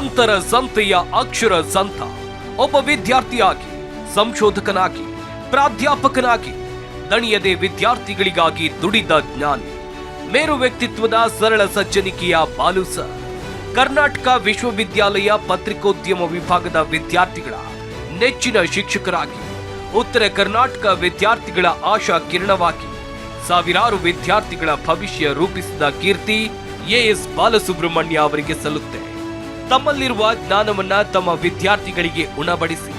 ಅಂತರ ಸಂತೆಯ ಅಕ್ಷರ ಸಂತ. ಒಬ್ಬ ವಿದ್ಯಾರ್ಥಿಯಾಗಿ, ಸಂಶೋಧಕನಾಗಿ, ಪ್ರಾಧ್ಯಾಪಕನಾಗಿ, ದಣಿಯದೆ ವಿದ್ಯಾರ್ಥಿಗಳಿಗಾಗಿ ದುಡಿದ ಜ್ಞಾನಿ. ಮೇರು ವ್ಯಕ್ತಿತ್ವದ ಸರಳ ಸಜ್ಜನಿಕೆಯ ಬಾಲು ಕರ್ನಾಟಕ ವಿಶ್ವವಿದ್ಯಾಲಯ ಪತ್ರಿಕೋದ್ಯಮ ವಿಭಾಗದ ವಿದ್ಯಾರ್ಥಿಗಳ ನೆಚ್ಚಿನ ಶಿಕ್ಷಕರಾಗಿ, ಉತ್ತರ ಕರ್ನಾಟಕ ವಿದ್ಯಾರ್ಥಿಗಳ ಆಶಾ ಕಿರಣವಾಗಿ, ಸಾವಿರಾರು ವಿದ್ಯಾರ್ಥಿಗಳ ಭವಿಷ್ಯ ರೂಪಿಸಿದ ಕೀರ್ತಿ ಎಎಸ್ ಬಾಲಸುಬ್ರಹ್ಮಣ್ಯ ಅವರಿಗೆ ಸಲ್ಲುತ್ತೆ. ತಮ್ಮಲ್ಲಿರುವ ಜ್ಞಾನವನ್ನ ತಮ್ಮ ವಿದ್ಯಾರ್ಥಿಗಳಿಗೆ ಉಣಬಡಿಸಿ,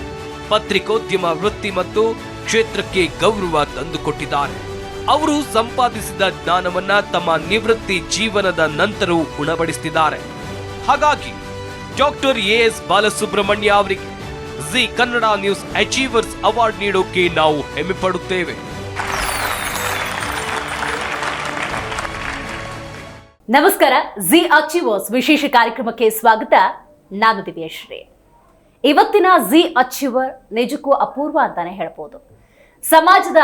ಪತ್ರಿಕೋದ್ಯಮ ವೃತ್ತಿ ಮತ್ತು ಕ್ಷೇತ್ರಕ್ಕೆ ಗೌರವ ತಂದುಕೊಟ್ಟಿದ್ದಾರೆ. ಅವರು ಸಂಪಾದಿಸಿದ ಜ್ಞಾನವನ್ನ ತಮ್ಮ ನಿವೃತ್ತಿ ಜೀವನದ ನಂತರವೂ ಉಣಬಡಿಸುತ್ತಿದ್ದಾರೆ ಹಾಗಾಗಿ, ಡಾಕ್ಟರ್ ಎಎಸ್ ಬಾಲಸುಬ್ರಹ್ಮಣ್ಯ ಅವರಿಗೆ Zee Kannada news achievers award ನೀಡೋಕೆ ನಾವು ಹೆಮ್ಮೆ ಪಡುತ್ತೇವೆ. ನಮಸ್ಕಾರ, ಜಿ ಅಚೀವರ್ಸ್ ವಿಶೇಷ ಕಾರ್ಯಕ್ರಮಕ್ಕೆ ಸ್ವಾಗತ. ನಾನು ದಿವ್ಯಶ್ರೀ. ಇವತ್ತಿನ ಜಿ ಅಚೀವರ್ ನಿಜಕ್ಕೂ ಅಪೂರ್ವ ಅಂತಾನೆ ಹೇಳ್ಬೋದು. ಸಮಾಜದ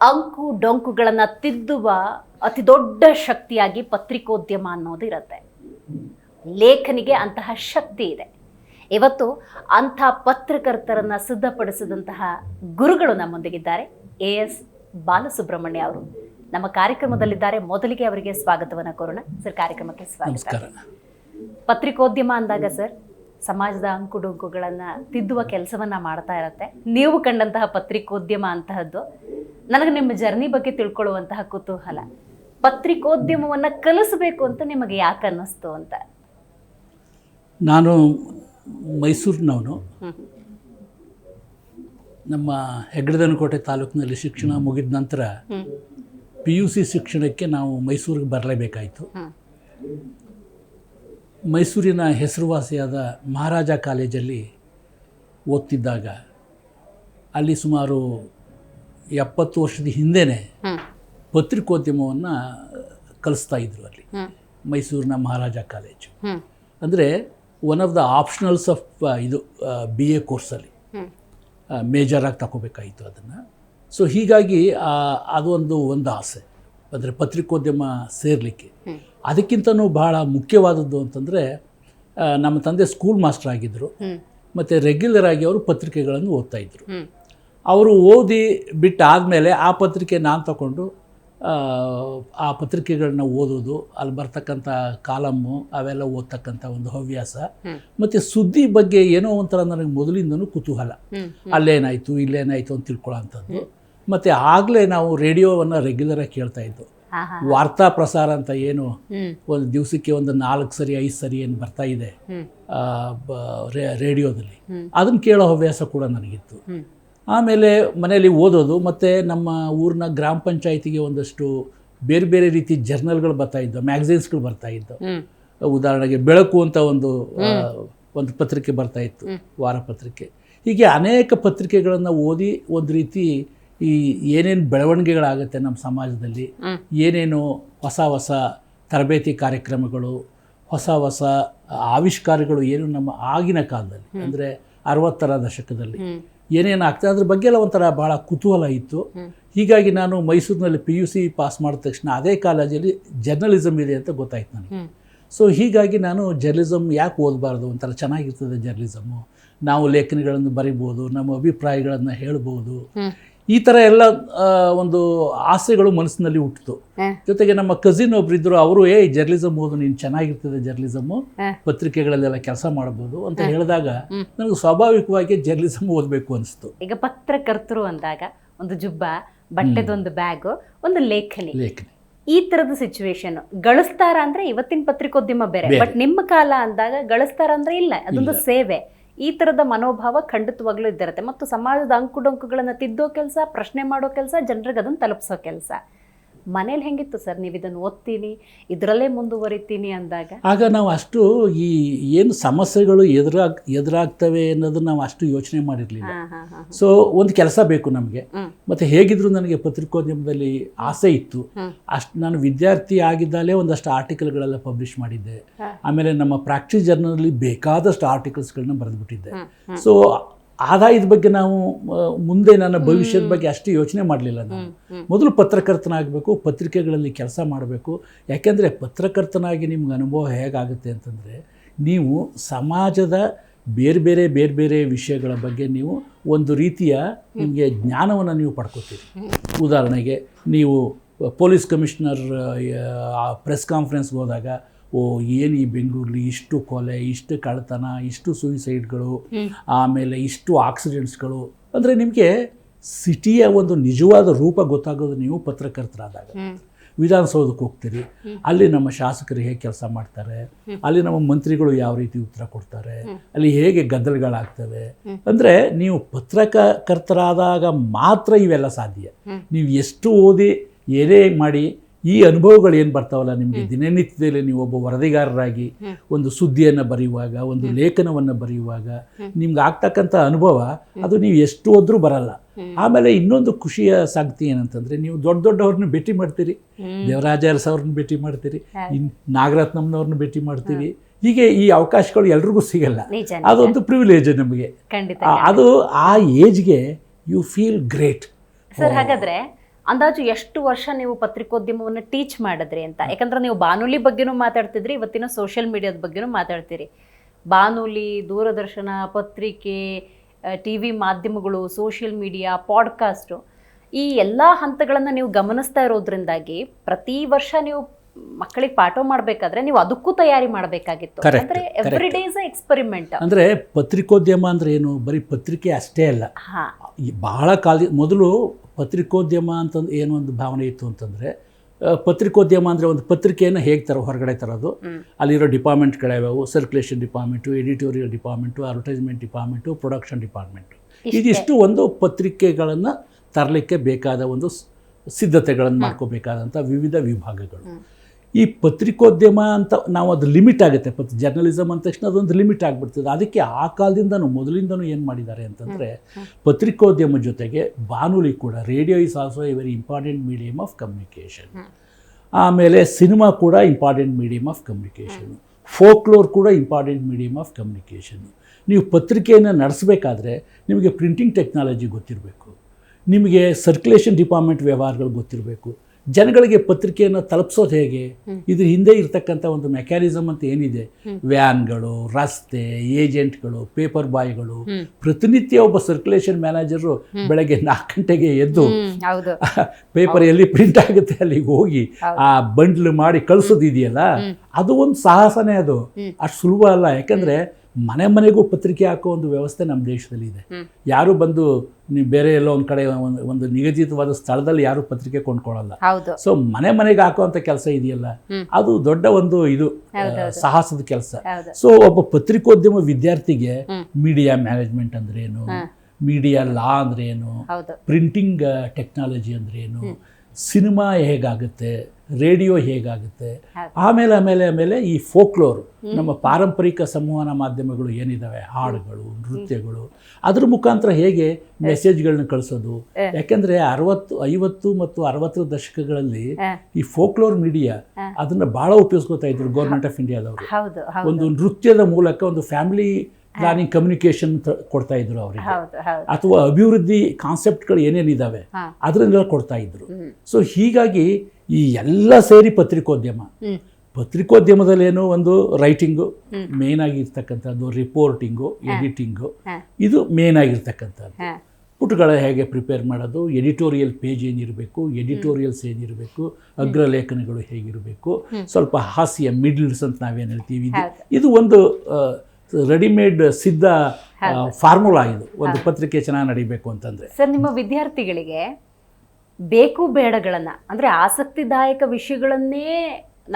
ಅಂಕು ಡೊಂಕುಗಳನ್ನ ತಿದ್ದುವ ಅತಿ ದೊಡ್ಡ ಶಕ್ತಿಯಾಗಿ ಪತ್ರಿಕೋದ್ಯಮ ಅನ್ನೋದು ಇರುತ್ತೆ. ಲೇಖನಿಗೆ ಅಂತಹ ಶಕ್ತಿ ಇದೆ. ಇವತ್ತು ಅಂಥ ಪತ್ರಕರ್ತರನ್ನ ಸಿದ್ಧಪಡಿಸಿದಂತಹ ಗುರುಗಳು ನಮ್ಮೊಂದಿಗಿದ್ದಾರೆ. ಎ ಎಸ್ ಬಾಲಸುಬ್ರಹ್ಮಣ್ಯ ಅವರು. ನಮ್ಮ ಕಾರ್ಯಕ್ರಮದಲ್ಲಿದ್ದಾರೆ. ಮೊದಲಿಗೆ ಅವರಿಗೆ ಸ್ವಾಗತವನ್ನು ಕೋರೋಣ. ಸರ್ ಕಾರ್ಯಕ್ರಮಕ್ಕೆ ಸ್ವಾಗತ. ಪತ್ರಿಕೋದ್ಯಮ ಅಂದಾಗ ಸರ್ ಸಮಾಜದ ಅಂಕುಡುಂಕುಗಳನ್ನು ತಿದ್ದುವ ಕೆಲಸವನ್ನ ಮಾಡ್ತಾ ಇರತ್ತೆ. ನೀವು ಕಂಡಂತಹ ಪತ್ರಿಕೋದ್ಯಮ ಅಂತಹದ್ದು ನನಗೆ ನಿಮ್ಮ ಜರ್ನಿ ಬಗ್ಗೆ ತಿಳ್ಕೊಳ್ಳುವಂತಹ ಕುತೂಹಲ. ಪತ್ರಿಕೋದ್ಯಮವನ್ನ ಕಲಿಸಬೇಕು ಅಂತ ನಿಮಗೆ ಯಾಕೆ ಅನ್ನಿಸ್ತು ಅಂತ? ನಾನು ಮೈಸೂರಿನವನು. ನಮ್ಮ ಹೆಗ್ಗಡದನಕೋಟೆ ತಾಲೂಕಿನಲ್ಲಿ ಶಿಕ್ಷಣ ಮುಗಿದ ನಂತರ. ಪಿ ಯು ಸಿ ಶಿಕ್ಷಣಕ್ಕೆ ನಾವು ಮೈಸೂರಿಗೆ ಬರಲೇಬೇಕಾಯಿತು. ಮೈಸೂರಿನ ಹೆಸರುವಾಸಿಯಾದ ಮಹಾರಾಜ ಕಾಲೇಜಲ್ಲಿ ಓದ್ತಿದ್ದಾಗ ಅಲ್ಲಿ ಸುಮಾರು ಎಪ್ಪತ್ತು ವರ್ಷದ ಹಿಂದೆನೇ. ಪತ್ರಿಕೋದ್ಯಮವನ್ನು ಕಲಿಸ್ತಾ ಇದ್ರು ಅಲ್ಲಿ. ಮೈಸೂರಿನ ಮಹಾರಾಜ ಕಾಲೇಜು. ಅಂದರೆ one of the optionals of ಇದು ಬಿ ಎ ಕೋರ್ಸಲ್ಲಿ. ಮೇಜರಾಗಿ ತಗೋಬೇಕಾಯಿತು ಅದನ್ನು. ಸೊ ಹೀಗಾಗಿ ಅದೊಂದು ಒಂದು ಆಸೆ. ಅಂದರೆ ಪತ್ರಿಕೋದ್ಯಮ ಸೇರಲಿಕ್ಕೆ. ಅದಕ್ಕಿಂತನೂ ಬಹಳ ಮುಖ್ಯವಾದದ್ದು ಅಂತಂದರೆ ನಮ್ಮ ತಂದೆ ಸ್ಕೂಲ್ ಮಾಸ್ಟರ್ ಆಗಿದ್ದರು. ಮತ್ತು ರೆಗ್ಯುಲರ್ ಆಗಿ ಅವರು ಪತ್ರಿಕೆಗಳನ್ನು ಓದ್ತಾ ಇದ್ದರು ಅವರು ಓದಿ ಬಿಟ್ಟಾದಮೇಲೆ ಆ ಪತ್ರಿಕೆ ನಾನು ತಗೊಂಡು ಆ, ಪತ್ರಿಕೆಗಳನ್ನ ಓದೋದು ಅಲ್ಲಿ ಬರ್ತಕ್ಕಂಥ ಕಾಲಮ್ಮು ಅವೆಲ್ಲ ಓದ್ತಕ್ಕಂಥ ಒಂದು ಹವ್ಯಾಸ. ಮತ್ತು ಸುದ್ದಿ ಬಗ್ಗೆ ಏನೋ ಒಂಥರ ನನಗೆ ಮೊದಲಿಂದನೂ ಕುತೂಹಲ. ಅಲ್ಲೇನಾಯಿತು ಇಲ್ಲೇನಾಯಿತು ಅಂತ ತಿಳ್ಕೊಳ್ಳೋಂಥದ್ದು ಮತ್ತು ಆಗಲೇ ನಾವು ರೇಡಿಯೋವನ್ನು ರೆಗ್ಯುಲರಾಗಿ ಕೇಳ್ತಾ ಇದ್ದು. ವಾರ್ತಾ ಪ್ರಸಾರ ಅಂತ ಏನು ಒಂದು ದಿವಸಕ್ಕೆ ಒಂದು ನಾಲ್ಕು ಸರಿ ಐದು ಸರಿ ಏನು ಬರ್ತಾ ಇದೆ ರೇಡಿಯೋದಲ್ಲಿ. ಅದನ್ನು ಕೇಳೋ ಹವ್ಯಾಸ ಕೂಡ ನನಗಿತ್ತು. ಆಮೇಲೆ ಮನೆಯಲ್ಲಿ ಓದೋದು ಮತ್ತು ನಮ್ಮ ಊರಿನ ಗ್ರಾಮ ಪಂಚಾಯಿತಿಗೆ ಒಂದಷ್ಟು ಬೇರೆ ಬೇರೆ ರೀತಿ ಜರ್ನಲ್ಗಳು ಬರ್ತಾ ಇದ್ದವು ಮ್ಯಾಗಝಿನ್ಸ್ಗಳು ಬರ್ತಾ ಇದ್ದವು. ಉದಾಹರಣೆಗೆ ಬೆಳಕು ಅಂತ ಒಂದು ಒಂದು ಪತ್ರಿಕೆ ಬರ್ತಾ ಇತ್ತು ವಾರ ಪತ್ರಿಕೆ. ಹೀಗೆ ಅನೇಕ ಪತ್ರಿಕೆಗಳನ್ನು ಓದಿ ಒಂದು ರೀತಿ ಈ ಏನೇನು ಬೆಳವಣಿಗೆಗಳಾಗುತ್ತೆ ನಮ್ಮ ಸಮಾಜದಲ್ಲಿ. ಏನೇನು ಹೊಸ ಹೊಸ ತರಬೇತಿ ಕಾರ್ಯಕ್ರಮಗಳು ಹೊಸ ಹೊಸ ಆವಿಷ್ಕಾರಗಳು ಏನು ನಮ್ಮ ಆಗಿನ ಕಾಲದಲ್ಲಿ ಅಂದರೆ ಅರವತ್ತರ ದಶಕದಲ್ಲಿ. ಏನೇನು ಆಗ್ತದೆ ಅದ್ರ ಬಗ್ಗೆ ಎಲ್ಲ ಒಂಥರ ಭಾಳ ಕುತೂಹಲ ಇತ್ತು. ಹೀಗಾಗಿ ನಾನು ಮೈಸೂರಿನಲ್ಲಿ ಪಿ ಯು ಸಿ ಪಾಸ್ ಮಾಡಿದ ತಕ್ಷಣ ಅದೇ ಕಾಲೇಜಲ್ಲಿ ಜರ್ನಲಿಸಮ್ ಇದೆ ಅಂತ ಗೊತ್ತಾಯ್ತು ನನಗೆ. ಸೊ ಹೀಗಾಗಿ ನಾನು ಜರ್ನಲಿಸಮ್ ಯಾಕೆ ಓದಬಾರ್ದು? ಒಂಥರ ಚೆನ್ನಾಗಿರ್ತದೆ ಜರ್ನಲಿಸಮ್ಮು ನಾವು ಲೇಖನಗಳನ್ನು ಬರಿಬೋದು ನಮ್ಮ ಅಭಿಪ್ರಾಯಗಳನ್ನು ಹೇಳ್ಬೋದು. ಈ ಥರ ಎಲ್ಲ ಒಂದು ಆಸೆಗಳು ಮನಸ್ಸಿನಲ್ಲಿ ಹುಟ್ಟಿತು. ಜೊತೆಗೆ ನಮ್ಮ ಕಸಿನ್ ಒಬ್ರಿದ್ರು ಅವರು ಏ ಜರ್ನಲಿಸಮ್ ಓದು ನೀನು ಚೆನ್ನಾಗಿರ್ತದೆ ಜರ್ನಲಿಸಮು. ಪತ್ರಿಕೆಗಳಲ್ಲೆಲ್ಲ ಕೆಲಸ ಮಾಡಬಹುದು ಅಂತ ಹೇಳಿದಾಗ ನನಗೆ ಸ್ವಾಭಾವಿಕವಾಗಿ ಜರ್ನಲಿಸಮ್ ಓದಬೇಕು ಅನಿಸ್ತು. ಈಗ ಪತ್ರಕರ್ತರು ಅಂದಾಗ ಒಂದು ಜುಬ್ಬ ಬಟ್ಟೆದೊಂದು ಬ್ಯಾಗ್ ಒಂದು ಲೇಖನಿ. ಲೇಖನಿ. ಈ ತರದ ಸಿಚುವೇಶನ್ ಗಳಿಸ್ತಾರ ಅಂದ್ರೆ ಇವತ್ತಿನ ಪತ್ರಿಕೋದ್ಯಮ ಬೇರೆ ಬೇರೆ. ಬಟ್ ನಿಮ್ಮ ಕಾಲ ಅಂದಾಗ ಗಳಿಸ್ತಾರ ಅಂದ್ರೆ ಇಲ್ಲ ಅದೊಂದು ಸೇವೆ. ಈ ತರದ ಮನೋಭಾವ ಖಂಡಿತವಾಗ್ಲೂ ಇದ್ದಿರುತ್ತೆ. ಮತ್ತು ಸಮಾಜದ ಅಂಕುಡೊಂಕುಗಳನ್ನ ತಿದ್ದೋ ಕೆಲಸ, ಪ್ರಶ್ನೆ ಮಾಡೋ ಕೆಲಸ ಜನರಿಗೆ ಅದನ್ನ ತಲುಪಿಸೋ ಕೆಲಸ. ಮನೇಲಿ ಹೆಂಗಿತ್ತು ಸರ್? ನೀವು ಇದನ್ನು ಓದ್ತೀನಿ ಇದರಲ್ಲೇ ಮುಂದುವರಿತೀನಿ ಅಂದಾಗ? ಆಗ ನಾವು ಅಷ್ಟು ಈ ಏನು ಸಮಸ್ಯೆಗಳು ಎದುರಾಗ್ ಎದುರಾಗ್ತವೆ ಅನ್ನೋದನ್ನ ನಾವು ಅಷ್ಟು ಯೋಚನೆ ಮಾಡಿರಲಿಲ್ಲ. ಸೊ ಒಂದು ಕೆಲಸ ಬೇಕು ನಮಗೆ. ಮತ್ತೆ ಹೇಗಿದ್ರು ನನಗೆ ಪತ್ರಿಕೋದ್ಯಮದಲ್ಲಿ ಆಸೆ ಇತ್ತು. ಅಷ್ಟು ನಾನು ವಿದ್ಯಾರ್ಥಿ ಆಗಿದ್ದಾಗಲೇ ಒಂದಷ್ಟು ಆರ್ಟಿಕಲ್ಗಳೆಲ್ಲ ಪಬ್ಲಿಷ್ ಮಾಡಿದ್ದೆ. ಆಮೇಲೆ ನಮ್ಮ ಪ್ರಾಕ್ಟೀಸ್ ಜರ್ನಲಲ್ಲಿ ಬೇಕಾದಷ್ಟು ಆರ್ಟಿಕಲ್ಸ್ಗಳನ್ನ ಬರೆದ್ಬಿಟ್ಟಿದ್ದೆ. ಸೊ ಆದಾಯದ ಬಗ್ಗೆ ನಾವು ಮುಂದೆ ನನ್ನ ಭವಿಷ್ಯದ ಬಗ್ಗೆ ಅಷ್ಟು ಯೋಚನೆ ಮಾಡಲಿಲ್ಲ ನಾನು. ಮೊದಲು ಪತ್ರಕರ್ತನಾಗಬೇಕು ಪತ್ರಿಕೆಗಳಲ್ಲಿ ಕೆಲಸ ಮಾಡಬೇಕು. ಯಾಕೆಂದರೆ ಪತ್ರಕರ್ತನಾಗಿ ನಿಮ್ಗೆ ಅನುಭವ ಹೇಗಾಗುತ್ತೆ ಅಂತಂದರೆ ನೀವು ಸಮಾಜದ ಬೇರೆ ಬೇರೆ ಬೇರೆ ಬೇರೆ ವಿಷಯಗಳ ಬಗ್ಗೆ ನೀವು ಒಂದು ರೀತಿಯ ನಿಮಗೆ ಜ್ಞಾನವನ್ನು ನೀವು ಪಡ್ಕೋತೀರಿ. ಉದಾಹರಣೆಗೆ ನೀವು ಪೊಲೀಸ್ ಕಮಿಷನರ್ ಪ್ರೆಸ್ ಕಾನ್ಫರೆನ್ಸ್ಗೆ ಹೋದಾಗ ಓ ಏನು ಈ ಬೆಂಗಳೂರಲ್ಲಿ ಇಷ್ಟು ಕೊಲೆ ಇಷ್ಟು ಕಳ್ತನ ಇಷ್ಟು ಸೂಯಿಸೈಡ್ಗಳು ಆಮೇಲೆ ಇಷ್ಟು ಆಕ್ಸಿಡೆಂಟ್ಸ್ಗಳು ಅಂದರೆ ನಿಮಗೆ ಸಿಟಿಯ ಒಂದು ನಿಜವಾದ ರೂಪ ಗೊತ್ತಾಗೋದು ನೀವು ಪತ್ರಕರ್ತರಾದಾಗ. ವಿಧಾನಸೌಧಕ್ಕೆ ಹೋಗ್ತೀರಿ. ಅಲ್ಲಿ ನಮ್ಮ ಶಾಸಕರು ಹೇಗೆ ಕೆಲಸ ಮಾಡ್ತಾರೆ? ಅಲ್ಲಿ ನಮ್ಮ ಮಂತ್ರಿಗಳು ಯಾವ ರೀತಿ ಉತ್ತರ ಕೊಡ್ತಾರೆ? ಅಲ್ಲಿ ಹೇಗೆ ಗದ್ದಲಗಳಾಗ್ತವೆ? ಅಂದರೆ ನೀವು ಪತ್ರಕರ್ತರಾದಾಗ ಮಾತ್ರ ಇವೆಲ್ಲ ಸಾಧ್ಯ. ನೀವು ಎಷ್ಟು ಓದಿ ಏನೇ ಮಾಡಿ ಈ ಅನುಭವಗಳು ಏನು ಬರ್ತಾವಲ್ಲ ನಿಮಗೆ? ದಿನನಿತ್ಯದಲ್ಲಿ ನೀವು ಒಬ್ಬ ವರದಿಗಾರರಾಗಿ ಒಂದು ಸುದ್ದಿಯನ್ನು ಬರೆಯುವಾಗ ಒಂದು ಲೇಖನವನ್ನು ಬರೆಯುವಾಗ ನಿಮ್ಗೆ ಆಗ್ತಕ್ಕಂಥ ಅನುಭವ ಅದು ನೀವು ಎಷ್ಟು ಹೋದರೂ ಬರಲ್ಲ. ಆಮೇಲೆ ಇನ್ನೊಂದು ಖುಷಿಯ ಸಂಗತಿ ಏನಂತಂದ್ರೆ ನೀವು ದೊಡ್ಡ ದೊಡ್ಡವ್ರನ್ನ ಭೇಟಿ ಮಾಡ್ತೀರಿ. ದೇವರಾಜ ಅರಸ್ ಅವ್ರನ್ನ ಭೇಟಿ ಮಾಡ್ತೀರಿ. ಇನ್ ನಾಗರತ್ನಮ್ನವ್ರನ್ನ ಭೇಟಿ ಮಾಡ್ತೀವಿ. ಹೀಗೆ ಈ ಅವಕಾಶಗಳು ಎಲ್ರಿಗೂ ಸಿಗಲ್ಲ. ಅದೊಂದು ಪ್ರಿವಿಲೇಜ್ ನಮಗೆ. ಅದು ಆ ಏಜ್ಗೆ ಯು ಫೀಲ್ ಗ್ರೇಟ್ ಸರ್ ಹಾಗಾದ್ರೆ ಅಂದಾಜು ಎಷ್ಟು ವರ್ಷ ನೀವು ಪತ್ರಿಕೋದ್ಯಮವನ್ನು ಟೀಚ್ ಮಾಡಿದ್ರಿ ಅಂತ? ಯಾಕಂದ್ರೆ ನೀವು ಬಾನುಲಿ ಬಗ್ಗೆನೂ ಮಾತಾಡ್ತಿದ್ರಿ ಇವತ್ತಿನ ಸೋಷಿಯಲ್ ಮೀಡಿಯಾದ ಬಗ್ಗೆನೂ ಮಾತಾಡ್ತೀರಿ. ಬಾನುಲಿ ದೂರದರ್ಶನ ಪತ್ರಿಕೆ ಟಿ ವಿ ಮಾಧ್ಯಮಗಳು ಸೋಷಿಯಲ್ ಮೀಡಿಯಾ ಪಾಡ್ಕಾಸ್ಟು ಈ ಎಲ್ಲ ಹಂತಗಳನ್ನು ನೀವು ಗಮನಿಸ್ತಾ ಇರೋದ್ರಿಂದಾಗಿ ಪ್ರತಿ ವರ್ಷ ನೀವು ಮಕ್ಕಳಿಗೆ ಪಾಠ ಮಾಡಬೇಕಾದ್ರೆ ನೀವು ಅದಕ್ಕೂ ತಯಾರಿ ಮಾಡಬೇಕಾಗಿತ್ತು. ಅಂದ್ರೆ. ಎವ್ರಿ ಡೇ ಇಸ್ ಎಕ್ಸ್ಪೆರಿಮೆಂಟ್ ಅಂದರೆ ಪತ್ರಿಕೋದ್ಯಮ ಅಂದರೆ ಏನು? ಬರೀ ಪತ್ರಿಕೆ ಅಷ್ಟೇ ಅಲ್ಲ. ಬಹಳ ಕಾಲ ಮೊದಲು ಪತ್ರಿಕೋದ್ಯಮ ಅಂತಂದು ಏನು ಒಂದು ಭಾವನೆ ಇತ್ತು ಅಂತಂದರೆ ಪತ್ರಿಕೋದ್ಯಮ ಅಂದರೆ ಒಂದು ಪತ್ರಿಕೆಯನ್ನು ಹೇಗೆ ತರ ಹೊರಗಡೆ ತರೋದು. ಅಲ್ಲಿರೋ ಡಿಪಾರ್ಟ್ಮೆಂಟ್ಗಳಿವೆ circulation department editorial department advertisement department production department. ಇದಿಷ್ಟು ಒಂದು ಪತ್ರಿಕೆಗಳನ್ನು ತರಲಿಕ್ಕೆ ಬೇಕಾದ ಒಂದು ಸಿದ್ಧತೆಗಳನ್ನು ಮಾಡ್ಕೋಬೇಕಾದಂಥ ವಿವಿಧ ವಿಭಾಗಗಳು. ಈ ಪತ್ರಿಕೋದ್ಯಮ ಅಂತ ನಾವು ಅದು ಲಿಮಿಟ್ ಆಗುತ್ತೆ. ಪತ್ ಜರ್ನಲಿಸಮ್ ಅಂದ ತಕ್ಷಣ ಅದೊಂದು ಲಿಮಿಟ್ ಆಗಿಬಿಡ್ತದೆ. ಅದಕ್ಕೆ ಆ ಕಾಲದಿಂದನೂ ಮೊದಲಿಂದನೂ ಏನು ಮಾಡಿದ್ದಾರೆ ಅಂತಂದರೆ ಪತ್ರಿಕೋದ್ಯಮ ಜೊತೆಗೆ ಬಾನುಲಿ ಕೂಡ radio is also a very important medium of communication ಆಮೇಲೆ ಸಿನಿಮಾ ಕೂಡ important medium of communication folklore ಕೂಡ ಇಂಪಾರ್ಟೆಂಟ್ ಮೀಡಿಯಮ್ ಆಫ್ ಕಮ್ಯುನಿಕೇಷನ್ ನೀವು ಪತ್ರಿಕೆಯನ್ನು ನಡೆಸಬೇಕಾದ್ರೆ ನಿಮಗೆ ಪ್ರಿಂಟಿಂಗ್ ಟೆಕ್ನಾಲಜಿ ಗೊತ್ತಿರಬೇಕು. ನಿಮಗೆ ಸರ್ಕ್ಯುಲೇಷನ್ ಡಿಪಾರ್ಟ್ಮೆಂಟ್ ವ್ಯವಹಾರಗಳು ಗೊತ್ತಿರಬೇಕು. ಜನಗಳಿಗೆ ಪತ್ರಿಕೆಯನ್ನು ತಲುಪಿಸೋದು ಹೇಗೆ? ಇದ್ರ ಹಿಂದೆ ಇರ್ತಕ್ಕಂಥ ಒಂದು ಮೆಕ್ಯಾನಿಸಮ್ ಅಂತ ಏನಿದೆ? ವ್ಯಾನ್ಗಳು ರಸ್ತೆ ಏಜೆಂಟ್ಗಳು ಪೇಪರ್ ಬಾಯ್ಗಳು ಪ್ರತಿನಿತ್ಯ ಒಬ್ಬ ಸರ್ಕ್ಯುಲೇಷನ್ ಮ್ಯಾನೇಜರು ಬೆಳಗ್ಗೆ ನಾಲ್ಕು ಗಂಟೆಗೆ ಎದ್ದು ಪೇಪರ್ ಎಲ್ಲಿ ಪ್ರಿಂಟ್ ಆಗುತ್ತೆ ಅಲ್ಲಿಗೆ ಹೋಗಿ ಆ ಬಂಡ್ಲ್ ಮಾಡಿ ಕಳಿಸೋದಿದೆಯಲ್ಲ? ಅದು ಒಂದು ಸಾಹಸನೇ ಅದು. ಅಷ್ಟು ಸುಲಭ ಅಲ್ಲ. ಯಾಕಂದ್ರೆ ಮನೆ ಮನೆಗೂ ಪತ್ರಿಕೆ ಹಾಕೋ ಒಂದು ವ್ಯವಸ್ಥೆ ನಮ್ಮ ದೇಶದಲ್ಲಿ ಇದೆ. ಯಾರು ಬಂದು ನೀವು ಬೇರೆ ಎಲ್ಲೋ ಒಂದು ಕಡೆ ಒಂದು ನಿಗದಿತವಾದ ಸ್ಥಳದಲ್ಲಿ ಯಾರು ಪತ್ರಿಕೆ ಕೊಂಡ್ಕೊಳ್ಳಲ್ಲ. ಸೊ ಮನೆ ಮನೆಗೆ ಅಂತ ಕೆಲಸ ಇದೆಯಲ್ಲ? ಅದು ದೊಡ್ಡ ಒಂದು ಇದು ಸಾಹಸದ ಕೆಲಸ. ಸೊ ಒಬ್ಬ ಪತ್ರಿಕೋದ್ಯಮ ವಿದ್ಯಾರ್ಥಿಗೆ ಮೀಡಿಯಾ ಮ್ಯಾನೇಜ್ಮೆಂಟ್ ಅಂದ್ರೆ ಏನು ಮೀಡಿಯಾ ಲಾ ಅಂದ್ರೆ ಏನು ಪ್ರಿಂಟಿಂಗ್ ಟೆಕ್ನಾಲಜಿ ಅಂದ್ರೆ ಏನು ಸಿನಿಮಾ ಹೇಗಾಗುತ್ತೆ? ರೇಡಿಯೋ ಹೇಗಾಗುತ್ತೆ? ಆಮೇಲೆ ಆಮೇಲೆ ಆಮೇಲೆ ಈ ಫೋಕ್ಲೋರ್ ನಮ್ಮ ಪಾರಂಪರಿಕ ಸಂವಹನ ಮಾಧ್ಯಮಗಳು ಏನಿದ್ದಾವೆ ಹಾಡುಗಳು ನೃತ್ಯಗಳು. ಅದ್ರ ಮುಖಾಂತರ ಹೇಗೆ ಮೆಸೇಜ್ಗಳನ್ನ ಕಳಿಸೋದು? ಯಾಕೆಂದ್ರೆ ಅರವತ್ತು ಐವತ್ತು ಮತ್ತು ಅರವತ್ತರ ದಶಕಗಳಲ್ಲಿ ಈ ಫೋಕ್ಲೋರ್ ಮೀಡಿಯಾ ಅದನ್ನ ಬಹಳ ಉಪಯೋಗಿಸ್ಕೊತಾ ಇದ್ರು ಗೌರ್ಮೆಂಟ್ ಆಫ್ ಇಂಡಿಯಾದವರು. ಒಂದು ನೃತ್ಯದ ಮೂಲಕ ಒಂದು ಫ್ಯಾಮಿಲಿ ಪ್ಲಾನಿಂಗ್ ಕಮ್ಯುನಿಕೇಶನ್ ಕೊಡ್ತಾ ಇದ್ರು ಅವರಿಗೆ. ಅಥವಾ ಅಭಿವೃದ್ಧಿ ಕಾನ್ಸೆಪ್ಟ್ಗಳು ಏನೇನಿದ್ದಾವೆ ಅದರನ್ನೆಲ್ಲ ಕೊಡ್ತಾ ಇದ್ರು. ಸೊ ಹೀಗಾಗಿ ಈ ಎಲ್ಲ ಸೇರಿ ಪತ್ರಿಕೋದ್ಯಮ ಪತ್ರಿಕೋದ್ಯಮದಲ್ಲಿ ಪತ್ರಿಕೋದ್ಯಮದಲ್ಲೇನೋ ಒಂದು ರೈಟಿಂಗು ಮೇನ್ ಆಗಿರ್ತಕ್ಕಂಥದ್ದು ರಿಪೋರ್ಟಿಂಗು ಎಡಿಟಿಂಗು. ಇದು ಮೇನ್ ಆಗಿರ್ತಕ್ಕಂಥದ್ದು. ಪುಟ್ಗಳ ಹೇಗೆ ಪ್ರಿಪೇರ್ ಮಾಡೋದು ಎಡಿಟೋರಿಯಲ್ ಪೇಜ್ ಏನಿರಬೇಕು ಎಡಿಟೋರಿಯಲ್ಸ್ ಏನಿರಬೇಕು ಅಗ್ರಲೇಖನಗಳು ಹೇಗಿರಬೇಕು ಸ್ವಲ್ಪ ಹಾಸ್ಯ ಮಿಡ್ಲ್ಸ್ ಅಂತ ನಾವೇನು ಹೇಳ್ತೀವಿ ಇದು ಒಂದು ರೆಡಿಮೇಡ್ ಸಿದ್ಧ ಫಾರ್ಮುಲಾ ಇದು. ಒಂದು ಪತ್ರಿಕೆ ಚೆನ್ನಾಗಿ ನಡಿಬೇಕು ಅಂತಂದ್ರೆ. ಸರ್ ನಿಮ್ಮ ವಿದ್ಯಾರ್ಥಿಗಳಿಗೆ ಬೇಕು ಬೇಡಗಳನ್ನ ಅಂದ್ರೆ ಆಸಕ್ತಿದಾಯಕ ವಿಷಯಗಳನ್ನೇ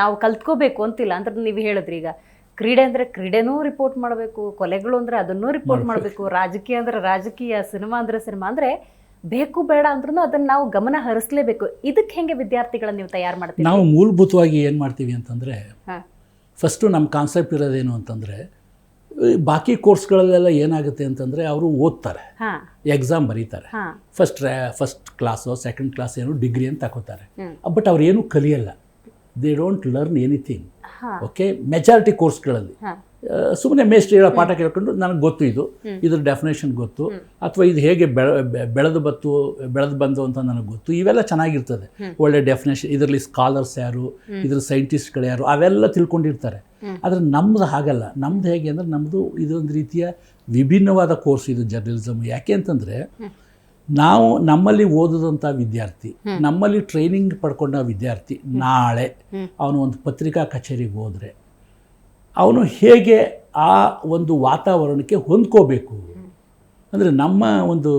ನಾವು ಕಲ್ತ್ಕೋಬೇಕು ಅಂತಿಲ್ಲ. ಅಂದ್ರೆ ನೀವು ಹೇಳಿದ್ರಿ ಈಗ ಕ್ರೀಡೆ ಅಂದ್ರೆ ಕ್ರೀಡೆನೂ ರಿಪೋರ್ಟ್ ಮಾಡಬೇಕು ಕೊಲೆಗಳು ಅಂದ್ರೆ ಅದನ್ನೂ ರಿಪೋರ್ಟ್ ಮಾಡಬೇಕು. ರಾಜಕೀಯ ಅಂದ್ರೆ ರಾಜಕೀಯ ಸಿನಿಮಾ ಅಂದ್ರೆ ಸಿನಿಮಾ ಅಂದ್ರೆ ಬೇಕು ಬೇಡ ಅಂದ್ರೂ ಅದನ್ನ ನಾವು ಗಮನ ಹರಿಸ್ಲೇಬೇಕು. ಇದಕ್ಕೆ ಹೆಂಗೆ ವಿದ್ಯಾರ್ಥಿಗಳನ್ನ ನೀವು ತಯಾರು ಮಾಡ್ತೀವಿ ನಾವು ಮೂಲಭೂತವಾಗಿ ಏನು ಮಾಡ್ತೀವಿ ಅಂತಂದರೆ. ಫಸ್ಟು ನಮ್ಮ ಕಾನ್ಸೆಪ್ಟ್ ಇರೋದೇನು ಅಂತಂದರೆ ಬಾಕಿ ಕೋರ್ಸ್ಗಳಲ್ಲೆಲ್ಲ ಏನಾಗುತ್ತೆ ಅಂತಂದರೆ ಅವರು ಓದ್ತಾರೆ. ಎಕ್ಸಾಮ್ ಬರೀತಾರೆ. First first class second class ಏನು ಡಿಗ್ರಿ ಅಂತ ತಗೋತಾರೆ ಬಟ್ ಅವ್ರು ಏನೂ ಕಲಿಯಲ್ಲ. They don't learn anything okay majority ಕೋರ್ಸ್ಗಳಲ್ಲಿ ಸುಮ್ಮನೆ ಮೇಸ್ಟ್ರಿ ಹೇಳೋ ಪಾಠ ಕೇಳ್ಕೊಂಡು ನನಗೆ ಗೊತ್ತು ಇದು. ಇದ್ರ ಡೆಫಿನೇಷನ್ ಗೊತ್ತು. ಅಥವಾ ಇದು ಹೇಗೆ ಬೆಳೆದು ಬತ್ತು ಬೆಳೆದು ಬಂದು ಅಂತ ನನಗೆ ಗೊತ್ತು. ಇವೆಲ್ಲ ಚೆನ್ನಾಗಿರ್ತದೆ. ಒಳ್ಳೆ ಡೆಫಿನೇಷನ್ ಇದರಲ್ಲಿ ಸ್ಕಾಲರ್ಸ್ ಯಾರು ಇದ್ರ ಸೈಂಟಿಸ್ಟ್ಗಳು ಯಾರು ಅವೆಲ್ಲ ತಿಳ್ಕೊಂಡಿರ್ತಾರೆ. ಆದರೆ ನಮ್ಮದು ಹಾಗಲ್ಲ. ನಮ್ದು ಹೇಗೆ ಅಂದರೆ ನಮ್ಮದು ಇದೊಂದು ರೀತಿಯ ವಿಭಿನ್ನವಾದ ಕೋರ್ಸ್ ಇದು ಜರ್ನಲಿಸಮ್ ಯಾಕೆ ಅಂತಂದರೆ ನಾವು ನಮ್ಮಲ್ಲಿ ಓದಿದಂಥ ವಿದ್ಯಾರ್ಥಿ ನಮ್ಮಲ್ಲಿ ಟ್ರೈನಿಂಗ್ ಪಡ್ಕೊಂಡ ವಿದ್ಯಾರ್ಥಿ ನಾಳೆ ಅವನು ಒಂದು ಪತ್ರಿಕಾ ಕಚೇರಿಗೆ ಹೋದರೆ ಅವನು ಹೇಗೆ ಆ ಒಂದು ವಾತಾವರಣಕ್ಕೆ ಹೊಂದ್ಕೋಬೇಕು? ಅಂದರೆ ನಮ್ಮ ಒಂದು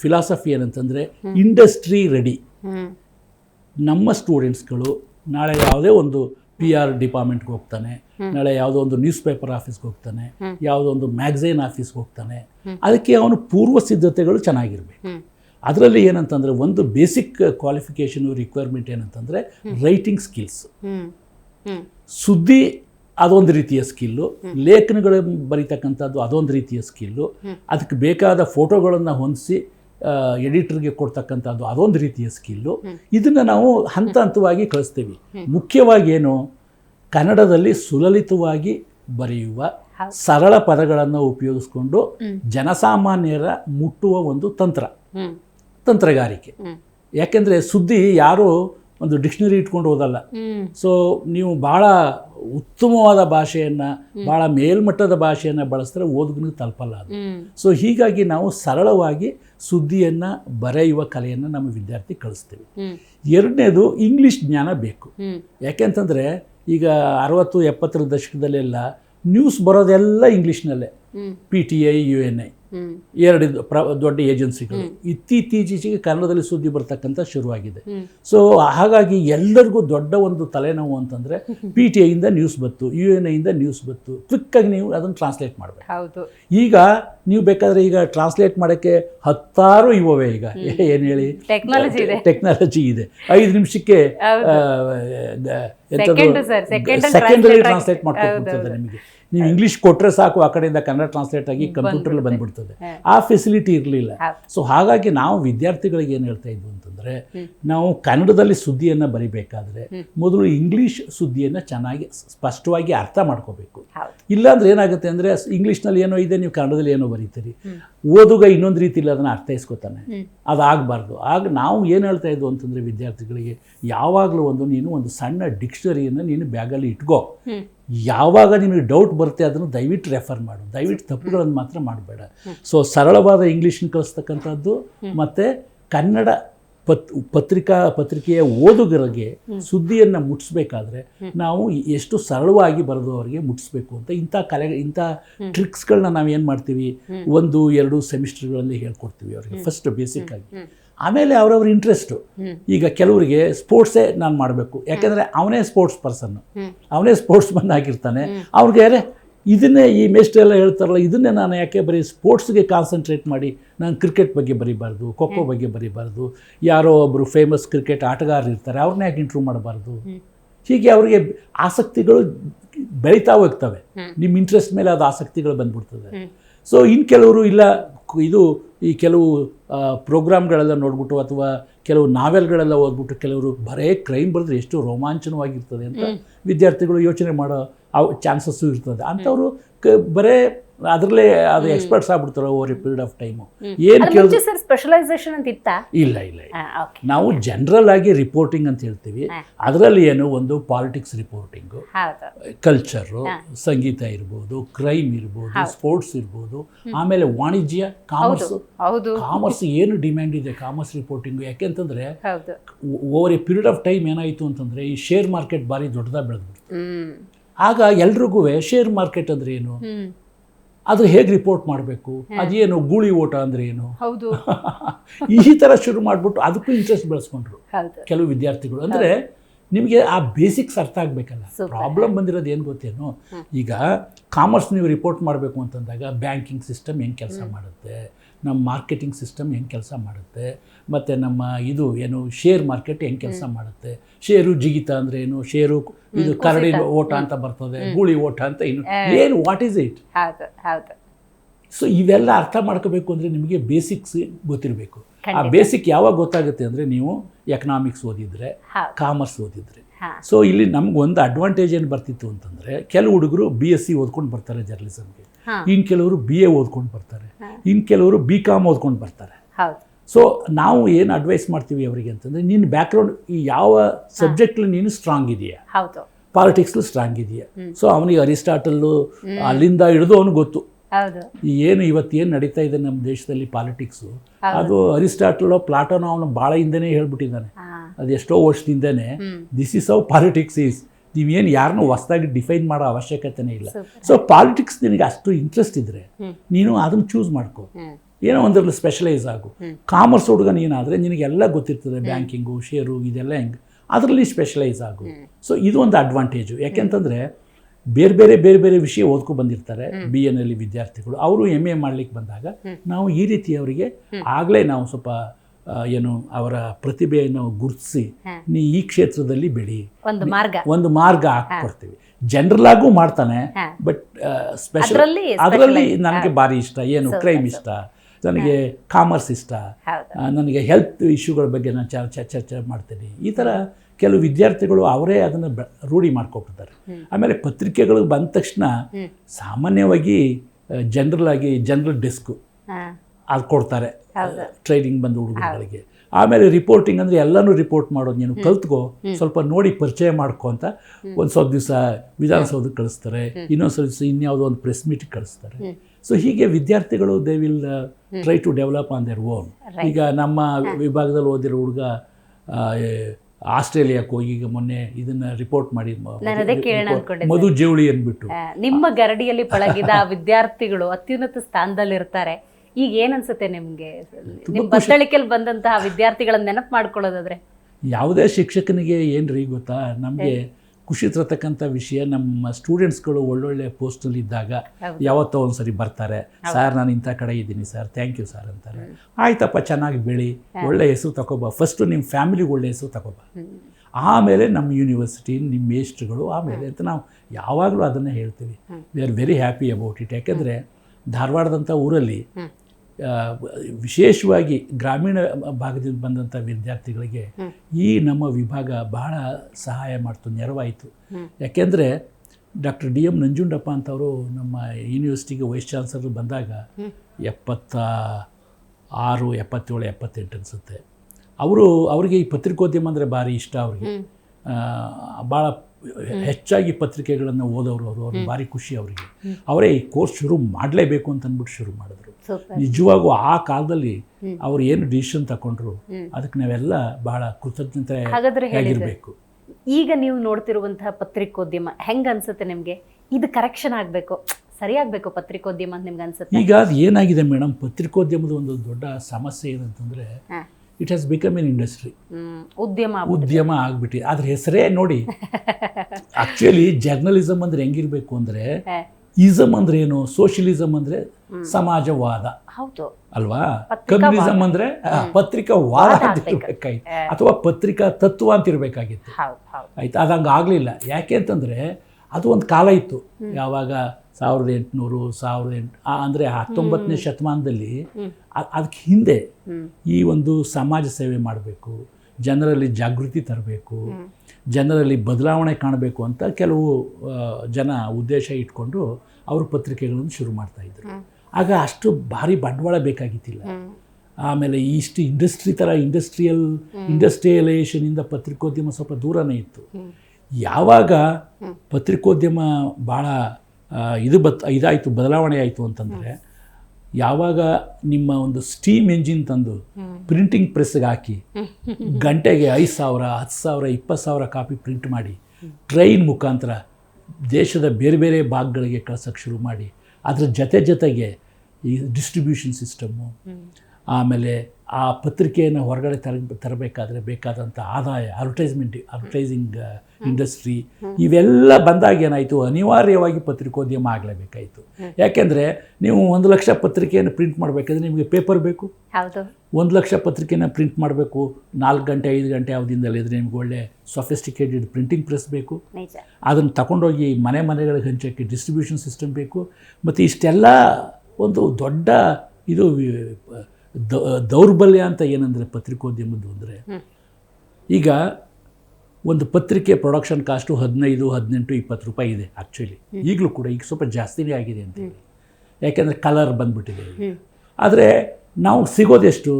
ಫಿಲಾಸಫಿ ಏನಂತಂದರೆ ಇಂಡಸ್ಟ್ರಿ ರೆಡಿ ನಮ್ಮ ಸ್ಟೂಡೆಂಟ್ಸ್ಗಳು ನಾಳೆ ಯಾವುದೇ ಒಂದು ಪಿ ಆರ್ ಡಿಪಾರ್ಟ್ಮೆಂಟ್ಗೆ ಹೋಗ್ತಾನೆ ನಾಳೆ ಯಾವುದೋ ಒಂದು ನ್ಯೂಸ್ ಪೇಪರ್ ಆಫೀಸ್ಗೆ ಹೋಗ್ತಾನೆ ಯಾವುದೋ ಒಂದು ಮ್ಯಾಗ್ಝೈನ್ ಆಫೀಸ್ಗೆ ಹೋಗ್ತಾನೆ ಅದಕ್ಕೆ ಅವನು ಪೂರ್ವ ಸಿದ್ಧತೆಗಳು ಚೆನ್ನಾಗಿರಬೇಕು. ಅದರಲ್ಲಿ ಏನಂತಂದರೆ ಒಂದು ಬೇಸಿಕ್ ಕ್ವಾಲಿಫಿಕೇಷನು ರಿಕ್ವೈರ್ಮೆಂಟ್ ಏನಂತಂದರೆ ರೈಟಿಂಗ್ ಸ್ಕಿಲ್ಸ್ ಸುದ್ದಿ ಅದೊಂದು ರೀತಿಯ ಸ್ಕಿಲ್ಲು. ಲೇಖನಗಳು ಬರೀತಕ್ಕಂಥದ್ದು ಅದೊಂದು ರೀತಿಯ ಸ್ಕಿಲ್ಲು. ಅದಕ್ಕೆ ಬೇಕಾದ ಫೋಟೋಗಳನ್ನು ಹೊಂದಿಸಿ ಎಡಿಟರ್ಗೆ ಕೊಡ್ತಕ್ಕಂಥದ್ದು ಅದೊಂದು ರೀತಿಯ ಸ್ಕಿಲ್ಲು. ಇದನ್ನು ನಾವು ಹಂತ ಹಂತವಾಗಿ ಕಳಿಸ್ತೀವಿ. ಮುಖ್ಯವಾಗಿ ಏನು ಕನ್ನಡದಲ್ಲಿ ಸುಲಲಿತವಾಗಿ ಬರೆಯುವ ಸರಳ ಪದಗಳನ್ನು ಉಪಯೋಗಿಸ್ಕೊಂಡು ಜನಸಾಮಾನ್ಯರ ಮುಟ್ಟುವ ಒಂದು ತಂತ್ರ. ತಂತ್ರಗಾರಿಕೆ. ಯಾಕೆಂದರೆ ಸುದ್ದಿ ಯಾರು ಒಂದು ಡಿಕ್ಷನರಿ ಇಟ್ಕೊಂಡು ಓದಲ್ಲ ಸೊ ನೀವು ಭಾಳ ಉತ್ತಮವಾದ ಭಾಷೆಯನ್ನು ಭಾಳ ಮೇಲ್ಮಟ್ಟದ ಭಾಷೆಯನ್ನು ಬಳಸಿದ್ರೆ ಓದ್ಗನಿಗೆ ತಲುಪಲ್ಲ ಅದು. ಸೊ ಹೀಗಾಗಿ ನಾವು ಸರಳವಾಗಿ ಸುದ್ದಿಯನ್ನು ಬರೆಯುವ ಕಲೆಯನ್ನು ನಮ್ಮ ವಿದ್ಯಾರ್ಥಿ ಕಳಿಸ್ತೀವಿ. ಎರಡನೇದು ಇಂಗ್ಲೀಷ್ ಜ್ಞಾನ ಬೇಕು. ಯಾಕೆಂತಂದರೆ ಈಗ ಅರವತ್ತು ಎಪ್ಪತ್ತರ ದಶಕದಲ್ಲೆಲ್ಲ ನ್ಯೂಸ್ ಬರೋದೆಲ್ಲ ಇಂಗ್ಲೀಷ್ನಲ್ಲೇ P T I U N I ಎರಡು ಪ್ರ ದೊಡ್ಡ ಏಜೆನ್ಸಿಗಳು. ಇತ್ತೀಚೆಗೆ ಕನ್ನಡದಲ್ಲಿ ಸುದ್ದಿ ಬರ್ತಕ್ಕಂಥ ಶುರುವಾಗಿದೆ. ಸೊ ಹಾಗಾಗಿ ಎಲ್ಲರಿಗೂ ದೊಡ್ಡ ಒಂದು ತಲೆನೋವು ಅಂತಂದರೆ ಪಿ ಟಿ ಐಯಿಂದ ನ್ಯೂಸ್ ಬತ್ತು ಯು ಎನ್ ಐಯಿಂದ ನ್ಯೂಸ್ ಬತ್ತು ಕ್ವಿಕ್ಕಾಗಿ ನೀವು ಅದನ್ನು ಟ್ರಾನ್ಸ್ಲೇಟ್ ಮಾಡಬೇಕು. ಹೌದು. ಈಗ ನೀವು ಬೇಕಾದ್ರೆ ಈಗ ಟ್ರಾನ್ಸ್ಲೇಟ್ ಮಾಡೋಕ್ಕೆ ಹತ್ತಾರು ಇವವೆ ಈಗ. ಏನು ಹೇಳಿ? ಟೆಕ್ನಾಲಜಿ ಇದೆ. ಟೆಕ್ನಾಲಜಿ ಇದೆ. ಐದು ನಿಮಿಷಕ್ಕೆ ಸೆಕೆಂಡಲ್ಲಿ ಟ್ರಾನ್ಸ್ಲೇಟ್ ಮಾಡ್ಕೊಬೇಕು ನಿಮಗೆ. ನೀವು ಇಂಗ್ಲೀಷ್ ಕೊಟ್ಟರೆ ಸಾಕು ಆ ಕಡೆಯಿಂದ ಕನ್ನಡ ಟ್ರಾನ್ಸ್ಲೇಟ್ ಆಗಿ ಕಂಪ್ಯೂಟರ್ಲಿ ಬಂದ್ಬಿಡ್ತದೆ. ಆ ಫೆಸಿಲಿಟಿ ಇರಲಿಲ್ಲ. ಸೊ ಹಾಗಾಗಿ ನಾವು ವಿದ್ಯಾರ್ಥಿಗಳಿಗೆ ಏನು ಹೇಳ್ತಾ ಇದ್ವು ಅಂತಂದರೆ ನಾವು ಕನ್ನಡದಲ್ಲಿ ಸುದ್ದಿಯನ್ನು ಬರಿಬೇಕಾದ್ರೆ ಮೊದಲು ಇಂಗ್ಲೀಷ್ ಸುದ್ದಿಯನ್ನು ಚೆನ್ನಾಗಿ ಸ್ಪಷ್ಟವಾಗಿ ಅರ್ಥ ಮಾಡ್ಕೋಬೇಕು. ಇಲ್ಲಾಂದ್ರೆ ಏನಾಗುತ್ತೆ ಅಂದರೆ ಇಂಗ್ಲೀಷ್ನಲ್ಲಿ ಏನೋ ಇದೆ ನೀವು ಕನ್ನಡದಲ್ಲಿ ಏನೋ ಬರೀತೀರಿ. ಓದುಗ ಇನ್ನೊಂದು ರೀತಿಯಲ್ಲಿ ಅದನ್ನು ಅರ್ಥೈಸ್ಕೊತಾನೆ ಅದಾಗಬಾರ್ದು. ಆಗ ನಾವು ಏನು ಹೇಳ್ತಾ ಇದ್ವು ಅಂತಂದರೆ ವಿದ್ಯಾರ್ಥಿಗಳಿಗೆ ಯಾವಾಗಲೂ ಒಂದು ನೀನು ಒಂದು ಸಣ್ಣ ಡಿಕ್ಷನರಿಯನ್ನು ನೀನು ಬ್ಯಾಗಲ್ಲಿ ಇಟ್ಕೋ. ಯಾವಾಗ ನಿಮಗೆ ಡೌಟ್ ಬರುತ್ತೆ ಅದನ್ನು ದಯವಿಟ್ಟು ರೆಫರ್ ಮಾಡು. ದಯವಿಟ್ಟು ತಪ್ಪುಗಳನ್ನು ಮಾತ್ರ ಮಾಡಬೇಡ. ಸೊ ಸರಳವಾದ ಇಂಗ್ಲೀಷ್ನ ಕಲಿಸ್ತಕ್ಕಂಥದ್ದು ಮತ್ತು ಕನ್ನಡ ಪತ್, ಪತ್ರಿಕಾ, ಪತ್ರಿಕೆಯ ಓದುಗರಿಗೆ ಸುದ್ದಿಯನ್ನು ಮುಟ್ಟಿಸ್ಬೇಕಾದ್ರೆ ನಾವು ಎಷ್ಟು ಸರಳವಾಗಿ ಬರೆದವರಿಗೆ ಮುಟ್ಟಿಸ್ಬೇಕು ಅಂತ ಇಂಥ ಕಲೆ, ಇಂಥ ಟ್ರಿಕ್ಸ್ಗಳನ್ನ ನಾವು ಏನು ಮಾಡ್ತೀವಿ? ಒಂದು, ಎರಡು ಸೆಮಿಸ್ಟರ್ಗಳಲ್ಲಿ ಹೇಳ್ಕೊಡ್ತೀವಿ ಅವರಿಗೆ. ಫಸ್ಟ್ ಬೇಸಿಕ್ ಆಗಿ. ಆಮೇಲೆ ಅವರವ್ರ ಇಂಟ್ರೆಸ್ಟು ಈಗ ಕೆಲವರಿಗೆ ಸ್ಪೋರ್ಟ್ಸೇ ನಾನು ಮಾಡಬೇಕು. ಯಾಕೆಂದರೆ ಅವನೇ ಸ್ಪೋರ್ಟ್ಸ್ ಪರ್ಸನ್ನು ಅವನೇ ಸ್ಪೋರ್ಟ್ಸ್ ಮನ್ ಆಗಿರ್ತಾನೆ ಅವ್ರಿಗೆ ಅರೆ ಇದನ್ನೇ ಈ ಮೇಸ್ಟ್ರಿ ಎಲ್ಲ ಹೇಳ್ತಾರಲ್ಲ ಇದನ್ನೇ ನಾನು ಯಾಕೆ ಬರೀ ಸ್ಪೋರ್ಟ್ಸ್ಗೆ ಕಾನ್ಸಂಟ್ರೇಟ್ ಮಾಡಿ ನಾನು ಕ್ರಿಕೆಟ್ ಬಗ್ಗೆ ಬರೀಬಾರ್ದು ಖೋಖೋ ಬಗ್ಗೆ ಬರೀಬಾರ್ದು ಯಾರೋ ಒಬ್ಬರು ಫೇಮಸ್ ಕ್ರಿಕೆಟ್ ಆಟಗಾರರು ಇರ್ತಾರೆ ಅವ್ರನ್ನ ಯಾಕೆ ಇಂಟ್ರೂವ್ ಮಾಡಬಾರ್ದು? ಹೀಗೆ ಅವರಿಗೆ ಆಸಕ್ತಿಗಳು ಬೆಳೀತಾ ಹೋಗ್ತವೆ. ನಿಮ್ಮ ಇಂಟ್ರೆಸ್ಟ್ ಮೇಲೆ ಅದು ಆಸಕ್ತಿಗಳು ಬಂದ್ಬಿಡ್ತದೆ. ಸೊ ಇನ್ನು ಕೆಲವರು ಇಲ್ಲ ಇದು ಈ ಕೆಲವು ಪ್ರೋಗ್ರಾಮ್ಗಳೆಲ್ಲ ನೋಡ್ಬಿಟ್ಟು ಅಥವಾ ಕೆಲವು ನಾವೆಲ್ಗಳೆಲ್ಲ ಓದ್ಬಿಟ್ಟು ಕೆಲವರು ಬರೇ ಕ್ರೈಮ್ ಬರೆದ್ರೆ ಎಷ್ಟು ರೋಮಾಂಚನವಾಗಿರ್ತದೆ ಅಂತ ವಿದ್ಯಾರ್ಥಿಗಳು ಯೋಚನೆ ಮಾಡೋ ಅವು ಚಾನ್ಸಸ್ಸು ಇರ್ತದೆ. ಅಂಥವ್ರು ಕ ಬರೇ ಅದರಲ್ಲೇ ಅದು ಎಕ್ಸ್ಪರ್ಟ್ಸ್ ಆಗ್ಬಿಡ್ತಾರೆ over a period of time ಏನು ಕೇಳಿದ್ರು ಸರ್ ಸ್ಪೆಷಲೈಸೇಷನ್ ಅಂತ ಇತ್ತಾ? ಇಲ್ಲ ಇಲ್ಲ. ನಾವು ಜನರಲ್ ಆಗಿ ರಿಪೋರ್ಟಿಂಗ್ ಅಂತ ಹೇಳ್ತೀವಿ. ಅದರಲ್ಲಿ ಏನು ಒಂದು ಪಾಲಿಟಿಕ್ಸ್ ರಿಪೋರ್ಟಿಂಗು ಕಲ್ಚರು ಸಂಗೀತ ಇರ್ಬೋದು ಕ್ರೈಮ್ ಇರ್ಬೋದು ಸ್ಪೋರ್ಟ್ಸ್ ಇರ್ಬೋದು ಆಮೇಲೆ ವಾಣಿಜ್ಯ ಕಾಮರ್ಸ್ ಕಾಮರ್ಸ್ ಏನು ಡಿಮ್ಯಾಂಡ್ ಇದೆ ಕಾಮರ್ಸ್ ರಿಪೋರ್ಟಿಂಗು ಯಾಕೆಂತಂದ್ರೆ over a period of time ಏನಾಯಿತು ಅಂತಂದ್ರೆ ಈ ಶೇರ್ ಮಾರ್ಕೆಟ್ ಭಾರಿ ದೊಡ್ಡದಾಗಿ ಬೆಳೆದ್ಬಿಡ್ತು. ಆಗ ಎಲ್ರಿಗೂ ಶೇರ್ ಮಾರ್ಕೆಟ್ ಅಂದ್ರೆ ಏನು? ಅದು ಹೇಗೆ ರಿಪೋರ್ಟ್ ಮಾಡಬೇಕು? ಅದೇನು ಗೂಳಿ ಓಟ ಅಂದರೆ ಏನು? ಹೌದು. ಈ ಥರ ಶುರು ಮಾಡಿಬಿಟ್ಟು ಅದಕ್ಕೂ ಇಂಟ್ರೆಸ್ಟ್ ಬೆಳೆಸ್ಕೊಂಡ್ರು. ಕೆಲವು ವಿದ್ಯಾರ್ಥಿಗಳು. ಅಂದರೆ ನಿಮಗೆ ಆ ಬೇಸಿಕ್ಸ್ ಅರ್ಥ ಆಗಬೇಕಲ್ಲ. ಪ್ರಾಬ್ಲಮ್ ಬಂದಿರೋದು ಏನು ಗೊತ್ತೇನು? ಈಗ ಕಾಮರ್ಸ್ ನೀವು ರಿಪೋರ್ಟ್ ಮಾಡಬೇಕು ಅಂತಂದಾಗ ಬ್ಯಾಂಕಿಂಗ್ ಸಿಸ್ಟಮ್ ಹೆಂಗೆ ಕೆಲಸ ಮಾಡುತ್ತೆ? ನಮ್ಮ ಮಾರ್ಕೆಟಿಂಗ್ ಸಿಸ್ಟಮ್ ಹೆಂಗೆ ಕೆಲಸ ಮಾಡುತ್ತೆ? ಮತ್ತು ನಮ್ಮ ಇದು ಏನು ಶೇರ್ ಮಾರ್ಕೆಟ್ ಹೆಂಗೆ ಕೆಲಸ ಮಾಡುತ್ತೆ? ಶೇರು ಜಿಗಿತ ಅಂದರೆ ಏನು? ಶೇರು ಇದು ಕರಡಿ ಓಟ ಅಂತ ಬರ್ತದೆ ಗೂಳಿ ಓಟ ಅಂತ ಇನ್ನು ಏನು ವಾಟ್ ಈಸ್ ಇಟ್ ಸೊ ಇವೆಲ್ಲ ಅರ್ಥ ಮಾಡ್ಕೋಬೇಕು ಅಂದರೆ ನಿಮಗೆ ಬೇಸಿಕ್ಸ್ ಗೊತ್ತಿರಬೇಕು. ಆ ಬೇಸಿಕ್ ಯಾವಾಗ ಗೊತ್ತಾಗುತ್ತೆ ಅಂದರೆ ನೀವು ಎಕನಾಮಿಕ್ಸ್ ಓದಿದರೆ ಕಾಮರ್ಸ್ ಓದಿದ್ರೆ. ಸೊ ಇಲ್ಲಿ ನಮ್ಗೆ ಒಂದು ಅಡ್ವಾಂಟೇಜ್ ಏನು ಬರ್ತಿತ್ತು ಅಂತಂದರೆ ಕೆಲವು ಹುಡುಗರು ಬಿ ಎಸ್ ಸಿ ಓದ್ಕೊಂಡು ಬರ್ತಾರೆ ಜರ್ನಲಿಸಮ್ಗೆ. ಇನ್ನು ಕೆಲವರು ಬಿ ಎ ಓದ್ಕೊಂಡು ಬರ್ತಾರೆ. ಇನ್ನು ಕೆಲವರು ಬಿ ಕಾಮ್ ಓದ್ಕೊಂಡು ಬರ್ತಾರೆ. ಸೊ ನಾವು ಏನು ಅಡ್ವೈಸ್ ಮಾಡ್ತೀವಿ ಅವರಿಗೆ ಅಂತಂದರೆ ನಿನ್ನ ಬ್ಯಾಕ್ಗ್ರೌಂಡ್ ಈ ಯಾವ ಸಬ್ಜೆಕ್ಟ್ಲಿ ನೀನು ಸ್ಟ್ರಾಂಗ್ ಇದೆಯಾ? ಹೌದು. ಪಾಲಿಟಿಕ್ಸ್ಲು ಸ್ಟ್ರಾಂಗ್ ಇದೆಯಾ. ಸೊ ಅವನಿಗೆ ಅರಿಸ್ಟಾಟಲ್ಲು ಅಲ್ಲಿಂದ ಹಿಡಿದು ಅವನು ಗೊತ್ತು. ಹೌದು. ಏನು ಇವತ್ತು ಏನು ನಡೀತಾ ಇದೆ ನಮ್ಮ ದೇಶದಲ್ಲಿ ಪಾಲಿಟಿಕ್ಸು ಅದು ಅರಿಸ್ಟಾಟಲ್ ಪ್ಲಾಟೋನೋ ಅವನು ಭಾಳ ಹಿಂದೆನೇ ಹೇಳ್ಬಿಟ್ಟಿದ್ದಾನೆ. ಅದು ಎಷ್ಟೋ ವರ್ಷದಿಂದನೇ this is of politics is ನೀವೇನು ಯಾರನ್ನೂ ಹೊಸದಾಗಿ ಡಿಫೈನ್ ಮಾಡೋ ಅವಶ್ಯಕತೆನೇ ಇಲ್ಲ. ಸೊ ಪಾಲಿಟಿಕ್ಸ್ ನಿನಗೆ ಅಷ್ಟು ಇಂಟ್ರೆಸ್ಟ್ ಇದ್ದರೆ ನೀನು ಅದನ್ನು ಚೂಸ್ ಮಾಡ್ಕೋ. ಏನೋ ಒಂದರಲ್ಲಿ ಸ್ಪೆಷಲೈಸ್ ಆಗು. ಕಾಮರ್ಸ್ ಹುಡುಗ ನೀನಾದರೆ ನಿನಗೆಲ್ಲ ಗೊತ್ತಿರ್ತದೆ ಬ್ಯಾಂಕಿಂಗು ಶೇರು ಇದೆಲ್ಲ ಹೆಂಗೆ? ಅದರಲ್ಲಿ ಸ್ಪೆಷಲೈಸ್ ಆಗು. ಸೊ ಇದು ಒಂದು ಅಡ್ವಾಂಟೇಜು ಯಾಕೆಂತಂದರೆ ಬೇರೆ ಬೇರೆ ಬೇರೆ ಬೇರೆ ವಿಷಯ ಓದ್ಕೊ ಬಂದಿರ್ತಾರೆ ಬಿ ಎನಲ್ಲಿ ವಿದ್ಯಾರ್ಥಿಗಳು. ಅವರು ಎಂ ಎ ಮಾಡ್ಲಿಕ್ಕೆ ಬಂದಾಗ ನಾವು ಈ ರೀತಿ ಅವರಿಗೆ ಆಗಲೇ ನಾವು ಸ್ವಲ್ಪ ಏನು ಅವರ ಪ್ರತಿಭೆಯನ್ನು ಗುರುತಿಸಿ ನೀ ಈ ಕ್ಷೇತ್ರದಲ್ಲಿ ಬೆಳಿ. ಒಂದು ಮಾರ್ಗ. ಒಂದು ಮಾರ್ಗ ಹಾಕ್ಕೊಡ್ತೀವಿ. ಜನರಲ್ ಆಗೂ ಮಾಡ್ತಾನೆ ಬಟ್ ಸ್ಪೆಷಲ್ ಅದರಲ್ಲಿ ನನಗೆ ಭಾರಿ ಇಷ್ಟ. ಏನು ಕ್ರೈಮ್ ಇಷ್ಟ? ನನಗೆ ಕಾಮರ್ಸ್ ಇಷ್ಟ. ನನಗೆ ಹೆಲ್ತ್ ಇಶ್ಯೂಗಳ ಬಗ್ಗೆ ನಾನು ಚರ್ಚೆ ಚರ್ಚೆ ಮಾಡ್ತೀನಿ. ಈ ಥರ ಕೆಲವು ವಿದ್ಯಾರ್ಥಿಗಳು ಅವರೇ ಅದನ್ನು ರೂಢಿ ಮಾಡ್ಕೊಬಿಡ್ತಾರೆ ಆಮೇಲೆ ಪತ್ರಿಕೆಗಳು ಬಂದ ತಕ್ಷಣ ಸಾಮಾನ್ಯವಾಗಿ ಜನರಲ್ ಆಗಿ ಜನರಲ್ ಡೆಸ್ಕು ಅದು ಕೊಡ್ತಾರೆ. ಟ್ರೈನಿಂಗ್ ಬಂದು ಹುಡುಗರುಗಳಿಗೆ. ಆಮೇಲೆ ರಿಪೋರ್ಟಿಂಗ್ ಅಂದರೆ ಎಲ್ಲನೂ ರಿಪೋರ್ಟ್ ಮಾಡೋದು. ನೀನು ಕಲ್ತ್ಕೋ ಸ್ವಲ್ಪ ನೋಡಿ ಪರಿಚಯ ಮಾಡ್ಕೊ ಅಂತ ಒಂದು ಸ್ವಲ್ಪ ದಿವಸ ವಿಧಾನಸೌಧಕ್ಕೆ ಕಳಿಸ್ತಾರೆ. ಇನ್ನೊಂದು ಸ್ವಲ್ಪ ದಿವಸ ಇನ್ಯಾವುದೋ ಒಂದು ಪ್ರೆಸ್ ಮೀಟಿಗೆ ಕಳಿಸ್ತಾರೆ. ಸೊ ಹೀಗೆ ವಿದ್ಯಾರ್ಥಿಗಳು they will try to develop on their own ಈಗ ನಮ್ಮ ವಿಭಾಗದಲ್ಲಿ ಓದಿರೋ ಹುಡುಗ ಆಸ್ಟ್ರೇಲಿಯಾಕ್ಕೆ ಹೋಗಿ ಈಗ ಮೊನ್ನೆ ಇದನ್ನ ರಿಪೋರ್ಟ್ ಮಾಡಿ. ಮಧು ಜವಳಿ ಅಂದ್ಬಿಟ್ಟು ನಿಮ್ಮ ಗರಡಿಯಲ್ಲಿ ಪಳಗಿದ ವಿದ್ಯಾರ್ಥಿಗಳು ಅತ್ಯುನ್ನತ ಸ್ಥಾನದಲ್ಲಿ ಇರ್ತಾರೆ ಈಗ ಏನ್ ಅನ್ಸುತ್ತೆ ನಿಮ್ಗೆ? ನಿಮ್ ಬತ್ತಳಿಕೆಯಲ್ಲಿ ಬಂದಂತಹ ವಿದ್ಯಾರ್ಥಿಗಳನ್ನ ನೆನಪು ಮಾಡ್ಕೊಳ್ಳೋದಾದ್ರೆ? ಯಾವುದೇ ಶಿಕ್ಷಕನಿಗೆ ಏನ್ರಿ ಗೊತ್ತಾ? ನಮಗೆ ಖುಷಿ ತರತಕ್ಕಂಥ ವಿಷಯ. ನಮ್ಮ ಸ್ಟೂಡೆಂಟ್ಸ್ಗಳು ಒಳ್ಳೊಳ್ಳೆ ಪೋಸ್ಟಲ್ಲಿ ಇದ್ದಾಗ ಯಾವತ್ತೋ ಒಂದು ಸರಿ ಬರ್ತಾರೆ ಸರ್ ನಾನು ಇಂಥ ಕಡೆ ಇದ್ದೀನಿ ಸರ್. ಥ್ಯಾಂಕ್ ಯು ಸರ್ ಅಂತಾರೆ. ಆಯ್ತಪ್ಪ ಚೆನ್ನಾಗಿ ಬೆಳಿ. ಒಳ್ಳೆ ಹೆಸರು ತಗೋಬ ಫಸ್ಟು ನಿಮ್ಮ ಫ್ಯಾಮಿಲಿಗೆ ಒಳ್ಳೆ ಹೆಸರು ತಗೋಬ ಆಮೇಲೆ ನಮ್ಮ ಯೂನಿವರ್ಸಿಟಿ ನಿಮ್ಮ ಮೇಸ್ಟ್ರುಗಳು ಆಮೇಲೆ ಅಂತ ನಾವು ಯಾವಾಗಲೂ ಅದನ್ನು ಹೇಳ್ತೀವಿ. We are very happy about it ಯಾಕೆಂದರೆ ಧಾರವಾಡದಂಥ ಊರಲ್ಲಿ ವಿಶೇಷವಾಗಿ ಗ್ರಾಮೀಣ ಭಾಗದಿಂದ ಬಂದಂಥ ವಿದ್ಯಾರ್ಥಿಗಳಿಗೆ ಈ ನಮ್ಮ ವಿಭಾಗ ಬಹಳ ಸಹಾಯ ಮಾಡ್ತು ನೆರವಾಯಿತು. ಯಾಕೆಂದರೆ ಡಾಕ್ಟರ್ ಡಿ ಎಂ ನಂಜುಂಡಪ್ಪ ಅಂತವರು ನಮ್ಮ ಯೂನಿವರ್ಸಿಟಿಗೆ ವೈಸ್ ಚಾನ್ಸಲರ್ ಬಂದಾಗ ಎಪ್ಪತ್ತ ಆರು ಎಪ್ಪತ್ತೇಳು ಎಪ್ಪತ್ತೆಂಟು ಅನಿಸುತ್ತೆ. ಅವರು ಅವರಿಗೆ ಈ ಪತ್ರಿಕೋದ್ಯಮ ಅಂದರೆ ಭಾರಿ ಇಷ್ಟ ಅವ್ರಿಗೆ. ಭಾಳ ಹೆಚ್ಚಾಗಿ ಪತ್ರಿಕೆಗಳನ್ನು ಓದೋರು ಅವರು ಅವ್ರಿಗೆ ಭಾರಿ ಖುಷಿ ಅವರಿಗೆ. ಅವರೇ ಈ ಕೋರ್ಸ್ ಶುರು ಮಾಡಲೇಬೇಕು ಅಂತ ಅಂದ್ಬಿಟ್ಟು ಶುರು ಮಾಡಿದ್ರು. ನಿಜವಾಗೂ ಆ ಕಾಲದಲ್ಲಿ ಅವ್ರು ಏನು ಡಿಸಿಷನ್ ತಗೊಂಡ್ರು ಅದಕ್ಕೆ ನಾವೆಲ್ಲ ಬಹಳ ಕೃತಜ್ಞತೆ ಆಗಿರಬೇಕು ಈಗ ನೀವು ನೋಡ್ತಿರುವಂತಹ ಪತ್ರಿಕೋದ್ಯಮ ಹೆಂಗ ಅನ್ಸುತ್ತೆ ನಿಮ್ಗೆ? ಇದು ಕರೆಕ್ಷನ್ ಆಗ್ಬೇಕು ಸರಿಯಾಗ್ಬೇಕು ಪತ್ರಿಕೋದ್ಯಮ ಅಂತ ನಿಮ್ಗೆ ಅನ್ಸುತ್ತೆ? ಈಗ ಅದು ಏನಾಗಿದೆ ಮೇಡಮ್ ಪತ್ರಿಕೋದ್ಯಮದ ಒಂದು ದೊಡ್ಡ ಸಮಸ್ಯೆ ಏನಂತಂದ್ರೆ. It has become in industry ಉದ್ಯಮ. ಉದ್ಯಮ ಆಗ್ಬಿಟ್ಟಿ ಅದ್ರ ಹೆಸರೇ ನೋಡಿ ಆಕ್ಚುಲಿ ಜರ್ನಲಿಸಮ್ ಅಂದ್ರೆ ಹೆಂಗಿರ್ಬೇಕು ಅಂದ್ರೆ ಹಾ. ಇಸಮ್ ಅಂದ್ರೆ ಏನು? ಸೋಷಿಯಲಿಸಮ್ ಅಂದ್ರೆ ಸಮಾಜವಾದ. ಅಲ್ವಾ. ಕಮ್ಯುನಿಸಮ್ ಅಂದ್ರೆ ಪತ್ರಿಕಾ ಪತ್ರಿಕಾವಾದ ಅಂತ ಇರ್ಬೇಕಾಗಿತ್ತು. ಅಥವಾ ಪತ್ರಿಕಾ ತತ್ವ ಅಂತ ಇರಬೇಕಾಗಿತ್ತು. ಆಯ್ತು? ಅದು ಹಂಗೆ ಆಗಲಿಲ್ಲ. ಯಾಕೆ ಅಂತಂದ್ರೆ ಅದು ಒಂದು ಕಾಲ ಇತ್ತು. ಯಾವಾಗ ಸಾವಿರದ ಎಂಟುನೂರು ಸಾವಿರದ ಎಂಟು ಅಂದರೆ ಹತ್ತೊಂಬತ್ತನೇ ಶತಮಾನದಲ್ಲಿ ಅದಕ್ಕೆ ಹಿಂದೆ ಈ ಒಂದು ಸಮಾಜ ಸೇವೆ ಮಾಡಬೇಕು. ಜನರಲ್ಲಿ ಜಾಗೃತಿ ತರಬೇಕು. ಜನರಲ್ಲಿ ಬದಲಾವಣೆ ಕಾಣಬೇಕು ಅಂತ ಕೆಲವು ಜನ ಉದ್ದೇಶ ಇಟ್ಕೊಂಡು ಅವರು ಪತ್ರಿಕೆಗಳನ್ನು ಶುರು ಮಾಡ್ತಾ ಇದ್ರು. ಆಗ ಅಷ್ಟು ಭಾರಿ ಬಂಡವಾಳ ಬೇಕಾಗಿತ್ತಿಲ್ಲ. ಆಮೇಲೆ ಇಷ್ಟು ಇಂಡಸ್ಟ್ರಿ ಥರ ಇಂಡಸ್ಟ್ರಿಯಲ್ ಇಂಡಸ್ಟ್ರಿಯಲೈಸೇಷನಿಂದ ಪತ್ರಿಕೋದ್ಯಮ ಸ್ವಲ್ಪ ದೂರನೇ ಇತ್ತು. ಯಾವಾಗ ಪತ್ರಿಕೋದ್ಯಮ ಭಾಳ ಇದು ಬತ್ ಇದಾಯಿತು ಬದಲಾವಣೆ ಆಯಿತು ಅಂತಂದರೆ ಯಾವಾಗ ನಿಮ್ಮ ಒಂದು ಸ್ಟೀಮ್ ಎಂಜಿನ್ ತಂದು ಪ್ರಿಂಟಿಂಗ್ ಪ್ರೆಸ್ಗೆ ಹಾಕಿ ಗಂಟೆಗೆ ಐದು ಸಾವಿರ ಹತ್ತು ಸಾವಿರ ಇಪ್ಪತ್ತು ಸಾವಿರ ಕಾಪಿ ಪ್ರಿಂಟ್ ಮಾಡಿ ಟ್ರೈನ್ ಮುಖಾಂತರ ದೇಶದ ಬೇರೆ ಬೇರೆ ಭಾಗಗಳಿಗೆ ಕಳ್ಸೋಕ್ಕೆ ಶುರು ಮಾಡಿ ಅದರ ಜೊತೆ ಜೊತೆಗೆ ಈ ಡಿಸ್ಟ್ರಿಬ್ಯೂಷನ್ ಸಿಸ್ಟಮ್ಮು ಆಮೇಲೆ ಆ ಪತ್ರಿಕೆಯನ್ನು ಹೊರಗಡೆ ತರ ತರಬೇಕಾದ್ರೆ ಬೇಕಾದಂಥ ಆದಾಯ ಅಡ್ವರ್ಟೈಸ್ಮೆಂಟ್ ಅಡ್ವರ್ಟೈಸಿಂಗ್ ಇಂಡಸ್ಟ್ರಿ ಇವೆಲ್ಲ ಬಂದಾಗ ಏನಾಯಿತು? ಅನಿವಾರ್ಯವಾಗಿ ಪತ್ರಿಕೋದ್ಯಮ ಆಗಲೇಬೇಕಾಯಿತು. ಯಾಕೆಂದರೆ ನೀವು ಒಂದು ಲಕ್ಷ ಪತ್ರಿಕೆಯನ್ನು ಪ್ರಿಂಟ್ ಮಾಡಬೇಕಾದ್ರೆ ನಿಮಗೆ ಪೇಪರ್ ಬೇಕು. ಒಂದು ಲಕ್ಷ ಪತ್ರಿಕೆನ ಪ್ರಿಂಟ್ ಮಾಡಬೇಕು. ನಾಲ್ಕು ಗಂಟೆ ಐದು ಗಂಟೆ ಅವಧಿಯಿಂದಲಿದ್ರೆ ನಿಮ್ಗೆ ಒಳ್ಳೆ ಸೊಫಿಸ್ಟಿಕೇಟೆಡ್ ಪ್ರಿಂಟಿಂಗ್ ಪ್ರೆಸ್ ಬೇಕು. ಅದನ್ನು ತಗೊಂಡೋಗಿ ಮನೆ ಮನೆಗಳಿಗೆ ಹಂಚೋಕ್ಕೆ ಡಿಸ್ಟ್ರಿಬ್ಯೂಷನ್ ಸಿಸ್ಟಮ್ ಬೇಕು. ಮತ್ತು ಇಷ್ಟೆಲ್ಲ ಒಂದು ದೊಡ್ಡ ಇದು ದ- ದೌರ್ಬಲ್ಯ ಅಂತ ಏನಂದರೆ ಪತ್ರಿಕೋದ್ಯಮದ್ದು ಅಂದರೆ ಈಗ ಒಂದು ಪತ್ರಿಕೆ ಪ್ರೊಡಕ್ಷನ್ ಕಾಸ್ಟು ಹದಿನೈದು ಹದಿನೆಂಟು ಇಪ್ಪತ್ತು ರೂಪಾಯಿ ಇದೆ ಆ್ಯಕ್ಚುಲಿ ಈಗಲೂ ಕೂಡ ಈಗ ಸ್ವಲ್ಪ ಜಾಸ್ತಿನೇ ಆಗಿದೆ ಅಂತ ಹೇಳಿ. ಯಾಕೆಂದರೆ ಕಲರ್ ಬಂದ್ಬಿಟ್ಟಿದೆ. ಆದರೆ ನಾವು ಸಿಗೋದೆಷ್ಟು?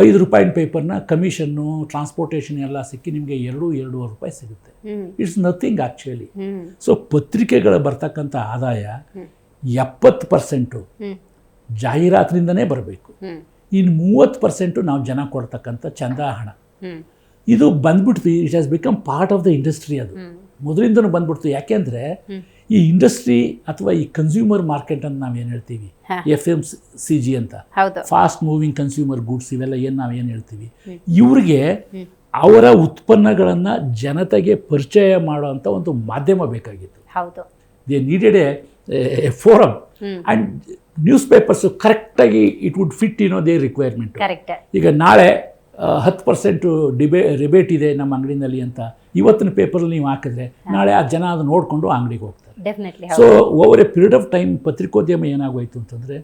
ಐದು ರೂಪಾಯಿನ ಪೇಪರ್ನ ಕಮಿಷನ್ನು ಟ್ರಾನ್ಸ್ಪೋರ್ಟೇಷನ್ ಎಲ್ಲ ಸಿಕ್ಕಿ ನಿಮಗೆ ಎರಡು ಎರಡೂವರೆ ರೂಪಾಯಿ ಸಿಗುತ್ತೆ. ಇಟ್ಸ್ ನಥಿಂಗ್ ಆ್ಯಕ್ಚುಲಿ ಸೊ ಪತ್ರಿಕೆಗಳ ಬರ್ತಕ್ಕಂಥ ಆದಾಯ ಎಪ್ಪತ್ತು ಪರ್ಸೆಂಟು ಜಾಹೀರಾತಿನಿಂದನೇ ಬರಬೇಕು. ಇನ್ನು ಮೂವತ್ತು ಪರ್ಸೆಂಟು ನಾವು ಜನ ಕೊಡ್ತಕ್ಕಂಥ ಚಂದ ಹಣ. ಇದು ಬಂದ್ಬಿಡ್ತು it has become part of the industry ಅದು. ಮೊದಲಿಂದನೂ ಬಂದ್ಬಿಡ್ತು. ಯಾಕೆಂದರೆ ಈ ಇಂಡಸ್ಟ್ರಿ ಅಥವಾ ಈ ಕನ್ಸ್ಯೂಮರ್ ಮಾರ್ಕೆಟ್ ಅಂತ ನಾವು ಏನು ಹೇಳ್ತೀವಿ? ಎಫ್ ಎಂ ಸಿ ಜಿ ಅಂತ. ಫಾಸ್ಟ್ ಮೂವಿಂಗ್ ಕನ್ಸ್ಯೂಮರ್ ಗೂಡ್ಸ್ ಇವೆಲ್ಲ ಏನು ನಾವು ಏನು ಹೇಳ್ತೀವಿ? ಇವ್ರಿಗೆ ಅವರ ಉತ್ಪನ್ನಗಳನ್ನು ಜನತೆಗೆ ಪರಿಚಯ ಮಾಡುವಂಥ ಒಂದು ಮಾಧ್ಯಮ ಬೇಕಾಗಿತ್ತು. They needed a forum. And news papers ಕರೆಕ್ಟಾಗಿ it would fit into the requirement ಈಗ ನಾಳೆ ಹತ್ತು ಪರ್ಸೆಂಟು ಡಿಬೇ ರಿಬೇಟ್ ಇದೆ ನಮ್ಮ ಅಂಗಡಿನಲ್ಲಿ ಅಂತ ಇವತ್ತಿನ ಪೇಪರಲ್ಲಿ ನೀವು ಹಾಕಿದ್ರೆ ನಾಳೆ ಆ ಜನ ಅದು ನೋಡಿಕೊಂಡು ಅಂಗಡಿಗೆ ಹೋಗ್ತಾರೆ. So over a period of time ಪತ್ರಿಕೋದ್ಯಮ ಏನಾಗೋಯ್ತು ಅಂತಂದರೆ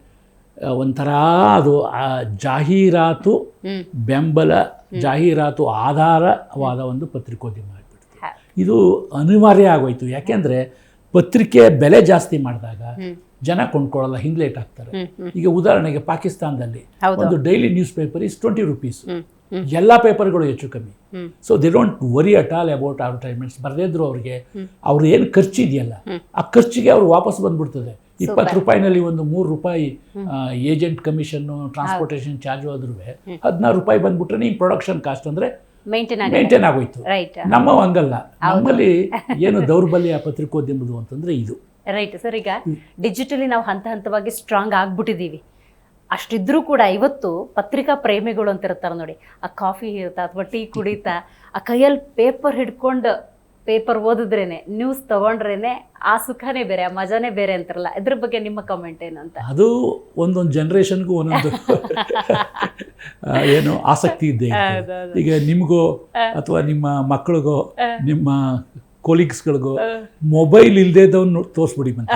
ಒಂಥರ ಅದು ಆ ಜಾಹೀರಾತು ಬೆಂಬಲ ಜಾಹೀರಾತು ಆಧಾರವಾದ ಒಂದು ಪತ್ರಿಕೋದ್ಯಮ ಆಗಿಬಿಡ್ತು. ಇದು ಅನಿವಾರ್ಯ ಆಗೋಯ್ತು. ಯಾಕೆಂದರೆ ಪತ್ರಿಕೆ ಬೆಲೆ ಜಾಸ್ತಿ ಮಾಡಿದಾಗ ಜನ ಕೊಂಡ್ಕೊಳ್ಳಲ್ಲ ಹಿಂಗ್ಲೇಟ್ ಆಗ್ತಾರೆ ಈಗ ಉದಾಹರಣೆಗೆ ಪಾಕಿಸ್ತಾನದಲ್ಲಿ ಒಂದು daily news paper is twenty rupees ಎಲ್ಲ ಪೇಪರ್ಗಳು ಹೆಚ್ಚು ಕಮ್ಮಿ. So they don't worry at all about advertisements ಬರೆದಿದ್ರು ಇದ್ರು ಅವ್ರಿಗೆ ಅವ್ರು ಏನು ಖರ್ಚಿದೆಯಲ್ಲ ಆ ಖರ್ಚಿಗೆ ಅವ್ರು ವಾಪಸ್ ಬಂದ್ಬಿಡ್ತದೆ. ಇಪ್ಪತ್ತು ರೂಪಾಯಿನಲ್ಲಿ ಒಂದು ಮೂರು ರೂಪಾಯಿ ಏಜೆಂಟ್ ಕಮಿಷನ್ನು ಟ್ರಾನ್ಸ್ಪೋರ್ಟೇಷನ್ ಚಾರ್ಜು ಆದ್ರೂ ಹದಿನಾರು ರೂಪಾಯಿ ಬಂದ್ಬಿಟ್ರೆ ನಿಮ್ಮ ಪ್ರೊಡಕ್ಷನ್ ಕಾಸ್ಟ್ ಅಂದರೆ ಮೇಂಟೈನ್ ಆಗಿ ಆಗೋಯ್ತು. ರೈಟ್ ನಮ್ಮ ಹಂಗಲ್ಲ. ನಮ್ಮಲ್ಲಿ ಏನು ದೌರ್ಬಲ್ಯ ಪತ್ರಿಕೋದ್ಯಮದು ಅಂತಂದ್ರೆ ಇದು. ರೈಟ್ ಸರ್ ಈಗ ಡಿಜಿಟಲಿ ನಾವು ಹಂತ ಹಂತವಾಗಿ ಸ್ಟ್ರಾಂಗ್ ಆಗ್ಬಿಟ್ಟಿದ್ದೀವಿ. ಅಷ್ಟಿದ್ರೂ ಕೂಡ ಇವತ್ತು ಪತ್ರಿಕಾ ಪ್ರೇಮಿಗಳು ಅಂತ ಇರ್ತಾರೆ ನೋಡಿ. ಆ ಕಾಫಿ ಇರ್ತಾ ಅಥವಾ ಟೀ ಕುಡಿತಾ ಆ ಕೈಯಲ್ಲಿ ಪೇಪರ್ ಹಿಡ್ಕೊಂಡು ಪೇಪರ್ ಓದಿದ್ರೇನೆ ನ್ಯೂಸ್ ತಗೊಂಡ್ರೇನೆ ಆ ಸುಖನೇ ಬೇರೆ ಆ ಮಜಾನೇ ಬೇರೆ ಅಂತಾರಲ್ಲ. ಇದ್ರ ಬಗ್ಗೆ ನಿಮ್ಮ ಕಮೆಂಟ್ ಏನು ಅಂತ? ಅದು ಒಂದೊಂದು ಜನ್ರೇಷನ್ಗೂ ಒಂದೊಂದು ಏನು ಆಸಕ್ತಿ ಇದ್ದೆ ಈಗ ನಿಮಗೋ ಅಥವಾ ನಿಮ್ಮ ಮಕ್ಕಳಿಗೋ ನಿಮ್ಮ ಕೊಲೀಗ್ಸ್ಗಳಿಗೋ ಮೊಬೈಲ್ ಇಲ್ದೇದವನ್ನ ತೋರಿಸ್ಬಿಡಿ ಬಂತ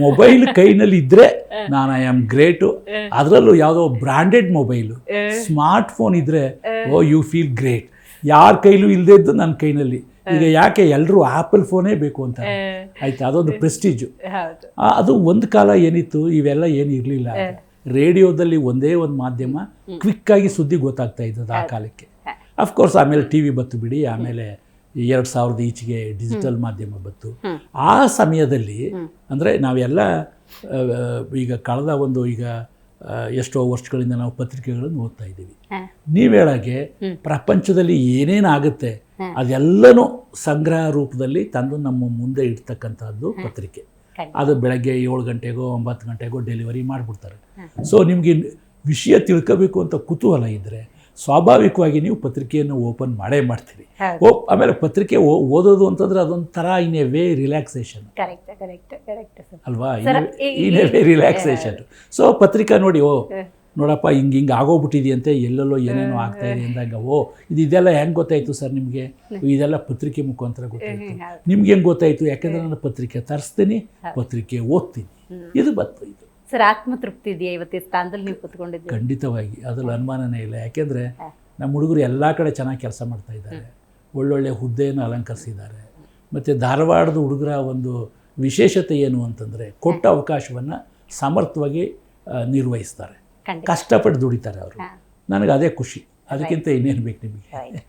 ಮೊಬೈಲ್ ಕೈನಲ್ಲಿ ಇದ್ರೆ ನಾನು ಐ ಆಮ್ ಗ್ರೇಟು ಅದರಲ್ಲೂ ಯಾವುದೋ ಬ್ರಾಂಡೆಡ್ ಮೊಬೈಲು ಸ್ಮಾರ್ಟ್ ಫೋನ್ ಇದ್ರೆ ಓ ಯು ಫೀಲ್ ಗ್ರೇಟ್ ಯಾರ ಕೈಲೂ ಇಲ್ಲದೇ ಇದ್ದು ನನ್ನ ಕೈನಲ್ಲಿ. ಈಗ ಯಾಕೆ ಎಲ್ಲರೂ ಆಪಲ್ ಫೋನೇ ಬೇಕು ಅಂತ? ಆಯ್ತಾ? ಅದೊಂದು ಪ್ರೆಸ್ಟೀಜು. ಅದು ಒಂದು ಕಾಲ ಏನಿತ್ತು ಇವೆಲ್ಲ ಏನು ಇರಲಿಲ್ಲ ರೇಡಿಯೋದಲ್ಲಿ ಒಂದೇ ಒಂದು ಮಾಧ್ಯಮ ಕ್ವಿಕ್ಕಾಗಿ ಸುದ್ದಿ ಗೊತ್ತಾಗ್ತಾ ಇದ್ದದ್ದು ಆ ಕಾಲಕ್ಕೆ. ಅಫ್ಕೋರ್ಸ್ ಆಮೇಲೆ ಟಿ ವಿ ಬತ್ತು ಬಿಡಿ ಆಮೇಲೆ ಎರಡು ಸಾವಿರದ ಈಚೆಗೆ ಡಿಜಿಟಲ್ ಮಾಧ್ಯಮ ಬತ್ತು ಆ ಸಮಯದಲ್ಲಿ ಅಂದರೆ ನಾವೆಲ್ಲ ಈಗ ಕಳೆದ ಒಂದು ಈಗ ಎಷ್ಟೋ ವರ್ಷಗಳಿಂದ ನಾವು ಪತ್ರಿಕೆಗಳನ್ನು ಓದ್ತಾ ಇದ್ದೀವಿ. ಹಾ. ನೀವು ಹೇಳಾಗೆ ಪ್ರಪಂಚದಲ್ಲಿ ಏನೇನಾಗುತ್ತೆ ಅದೆಲ್ಲನೂ ಸಂಗ್ರಹ ರೂಪದಲ್ಲಿ ತಂದು ನಮ್ಮ ಮುಂದೆ ಇಡ್ತಕ್ಕಂಥದ್ದು ಪತ್ರಿಕೆ. ಅದು ಬೆಳಗ್ಗೆ ಏಳು ಗಂಟೆಗೋ ಒಂಬತ್ತು ಗಂಟೆಗೋ ಡೆಲಿವರಿ ಮಾಡಿಬಿಡ್ತಾರೆ. ಸೊ ನಿಮಗೆ ವಿಷಯ ತಿಳ್ಕೋಬೇಕು ಅಂತ ಕುತೂಹಲ ಇದ್ದರೆ ಸ್ವಾಭಾವಿಕವಾಗಿ ನೀವು ಪತ್ರಿಕೆಯನ್ನು ಓಪನ್ ಮಾಡೇ ಮಾಡ್ತೀರಿ. ಓ ಆಮೇಲೆ ಪತ್ರಿಕೆ ಓ- ಓದೋದು ಅಂತಂದ್ರೆ ಅದೊಂಥರ ಇನ್ ಎ ವೇ ರಿಲ್ಯಾಕ್ಸೇಷನ್ ಅಲ್ವಾ? In a way relaxation so ಪತ್ರಿಕಾ ನೋಡಿ ಓ ನೋಡಪ್ಪ ಹಿಂಗೆ ಹಿಂಗೆ ಆಗೋಗ್ಬಿಟ್ಟಿದೆಯಂತೆ ಎಲ್ಲೆಲ್ಲೋ ಏನೇನೋ ಆಗ್ತಾ ಇದೆ ಅಂದಾಗ ಓ ಇದು ಇದೆಲ್ಲ ಹೆಂಗೆ ಗೊತ್ತಾಯಿತು ಸರ್ ನಿಮಗೆ? ಇದೆಲ್ಲ ಪತ್ರಿಕೆ ಮುಖಾಂತರ ಗೊತ್ತಾಯಿತು. ನಿಮ್ಗೆ ಹೆಂಗೆ ಗೊತ್ತಾಯಿತು? ಯಾಕೆಂದ್ರೆ ನಾನು ಪತ್ರಿಕೆ ತರಿಸ್ತೀನಿ ಪತ್ರಿಕೆ ಓದ್ತೀನಿ. ಇದು ಬತ್ತು ಇದು ಸರ್ ಆತ್ಮತೃಪ್ತಿ ಇದೆಯಾ ಇವತ್ತಿನ ಸ್ಥಾನದಲ್ಲಿ ನೀವು ಕೂತ್ಕೊಂಡಿದ್ದೀರಿ? ಖಂಡಿತವಾಗಿ. ಅದ್ರಲ್ಲಿ ಅನುಮಾನನೇ ಇಲ್ಲ. ಯಾಕೆಂದರೆ ನಮ್ಮ ಹುಡುಗರು ಎಲ್ಲ ಕಡೆ ಚೆನ್ನಾಗಿ ಕೆಲಸ ಮಾಡ್ತಾ ಇದ್ದಾರೆ. ಒಳ್ಳೊಳ್ಳೆ ಹುದ್ದೆಯನ್ನು ಅಲಂಕರಿಸಿದ್ದಾರೆ. ಮತ್ತು ಧಾರವಾಡದ ಹುಡುಗರ ಒಂದು ವಿಶೇಷತೆ ಏನು ಅಂತಂದರೆ ಕೊಟ್ಟ ಅವಕಾಶವನ್ನು ಸಮರ್ಥವಾಗಿ ನಿರ್ವಹಿಸ್ತಾರೆ. ಕಷ್ಟಪಟ್ಟು ದುಡಿತಾರೆ ಅವರು. ನನಗೆ ಅದೇ ಖುಷಿ. ಅದಕ್ಕಿಂತ ಇನ್ನೇನು ಬೇಕು ನಿಮಗೆ?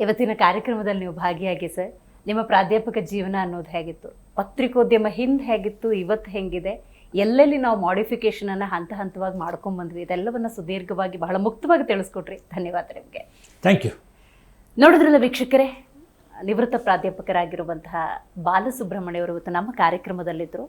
ಇವತ್ತಿನ ಕಾರ್ಯಕ್ರಮದಲ್ಲಿ ನೀವು ಭಾಗಿಯಾಗಿ ಸರ್ ನಿಮ್ಮ ಪ್ರಾಧ್ಯಾಪಕ ಜೀವನ ಅನ್ನೋದು ಹೇಗಿತ್ತು? ಪತ್ರಿಕೋದ್ಯಮ ಹಿಂದೆ ಹೇಗಿತ್ತು? ಇವತ್ತು ಹೆಂಗಿದೆ? ಎಲ್ಲೆಲ್ಲಿ ನಾವು ಮಾಡಿಫಿಕೇಶನ್ ಅನ್ನ ಹಂತ ಹಂತವಾಗಿ ಮಾಡ್ಕೊಂಡ್ ಬಂದ್ವಿ? ಇದೆಲ್ಲವನ್ನ ಸುದೀರ್ಘವಾಗಿ ಬಹಳ ಮುಕ್ತವಾಗಿ ತಿಳಿಸ್ಕೊಟ್ರಿ. ಧನ್ಯವಾದ ನಿಮಗೆ. ಥ್ಯಾಂಕ್ ಯು ನೋಡಿದ್ರಲ್ಲ ವೀಕ್ಷಕರೇ ನಿವೃತ್ತ ಪ್ರಾಧ್ಯಾಪಕರಾಗಿರುವಂತಹ ಬಾಲಸುಬ್ರಹ್ಮಣ್ಯವರು ಇವತ್ತು ನಮ್ಮ ಕಾರ್ಯಕ್ರಮದಲ್ಲಿದ್ದರು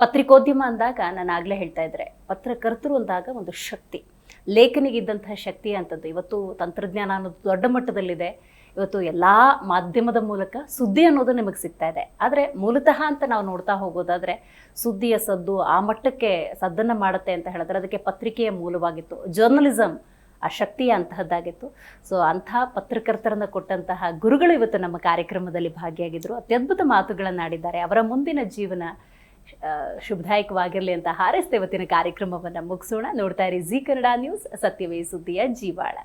ಪತ್ರಿಕೋದ್ಯಮ ಅಂದಾಗ ನಾನು ಆಗಲೇ ಹೇಳ್ತಾ ಇದ್ದರೆ ಪತ್ರಕರ್ತರು ಅಂದಾಗ ಒಂದು ಶಕ್ತಿ. ಲೇಖನಿಗಿದ್ದಂತಹ ಶಕ್ತಿ ಅಂತದ್ದು. ಇವತ್ತು ತಂತ್ರಜ್ಞಾನ ಅನ್ನೋದು ದೊಡ್ಡ ಮಟ್ಟದಲ್ಲಿದೆ. ಇವತ್ತು ಎಲ್ಲ ಮಾಧ್ಯಮದ ಮೂಲಕ ಸುದ್ದಿ ಅನ್ನೋದು ನಿಮಗೆ ಸಿಗ್ತಾ ಇದೆ. ಆದರೆ ಮೂಲತಃ ಅಂತ ನಾವು ನೋಡ್ತಾ ಹೋಗೋದಾದರೆ, ಸುದ್ದಿಯ ಸದ್ದು ಆ ಮಟ್ಟಕ್ಕೆ ಸದ್ದನ್ನು ಮಾಡುತ್ತೆ ಅಂತ ಹೇಳಿದ್ರೆ ಅದಕ್ಕೆ ಪತ್ರಿಕೆಯ ಮೂಲವಾಗಿತ್ತು. ಜರ್ನಲಿಸಮ್ ಆ ಶಕ್ತಿಯ ಅಂತಹದ್ದಾಗಿತ್ತು. ಸೊ ಅಂಥ ಪತ್ರಕರ್ತರನ್ನು ಕೊಟ್ಟಂತಹ ಗುರುಗಳು ಇವತ್ತು ನಮ್ಮ ಕಾರ್ಯಕ್ರಮದಲ್ಲಿ ಭಾಗಿಯಾಗಿದ್ದರು ಅತ್ಯದ್ಭುತ ಮಾತುಗಳನ್ನು ಆಡಿದ್ದಾರೆ ಅವರ ಮುಂದಿನ ಜೀವನ ಶುಭದಾಯಕವಾಗಿರಲಿ ಅಂತ ಹಾರೈಸ್ತಾ ಇವತ್ತಿನ ಕಾರ್ಯಕ್ರಮವನ್ನು ಮುಗಿಸೋಣ. ನೋಡ್ತಾ ಇರಿ ಜಿ ಕನ್ನಡ ನ್ಯೂಸ್ ಸತ್ಯವೇ ಸುದ್ದಿಯ ಜೀವಾಳ.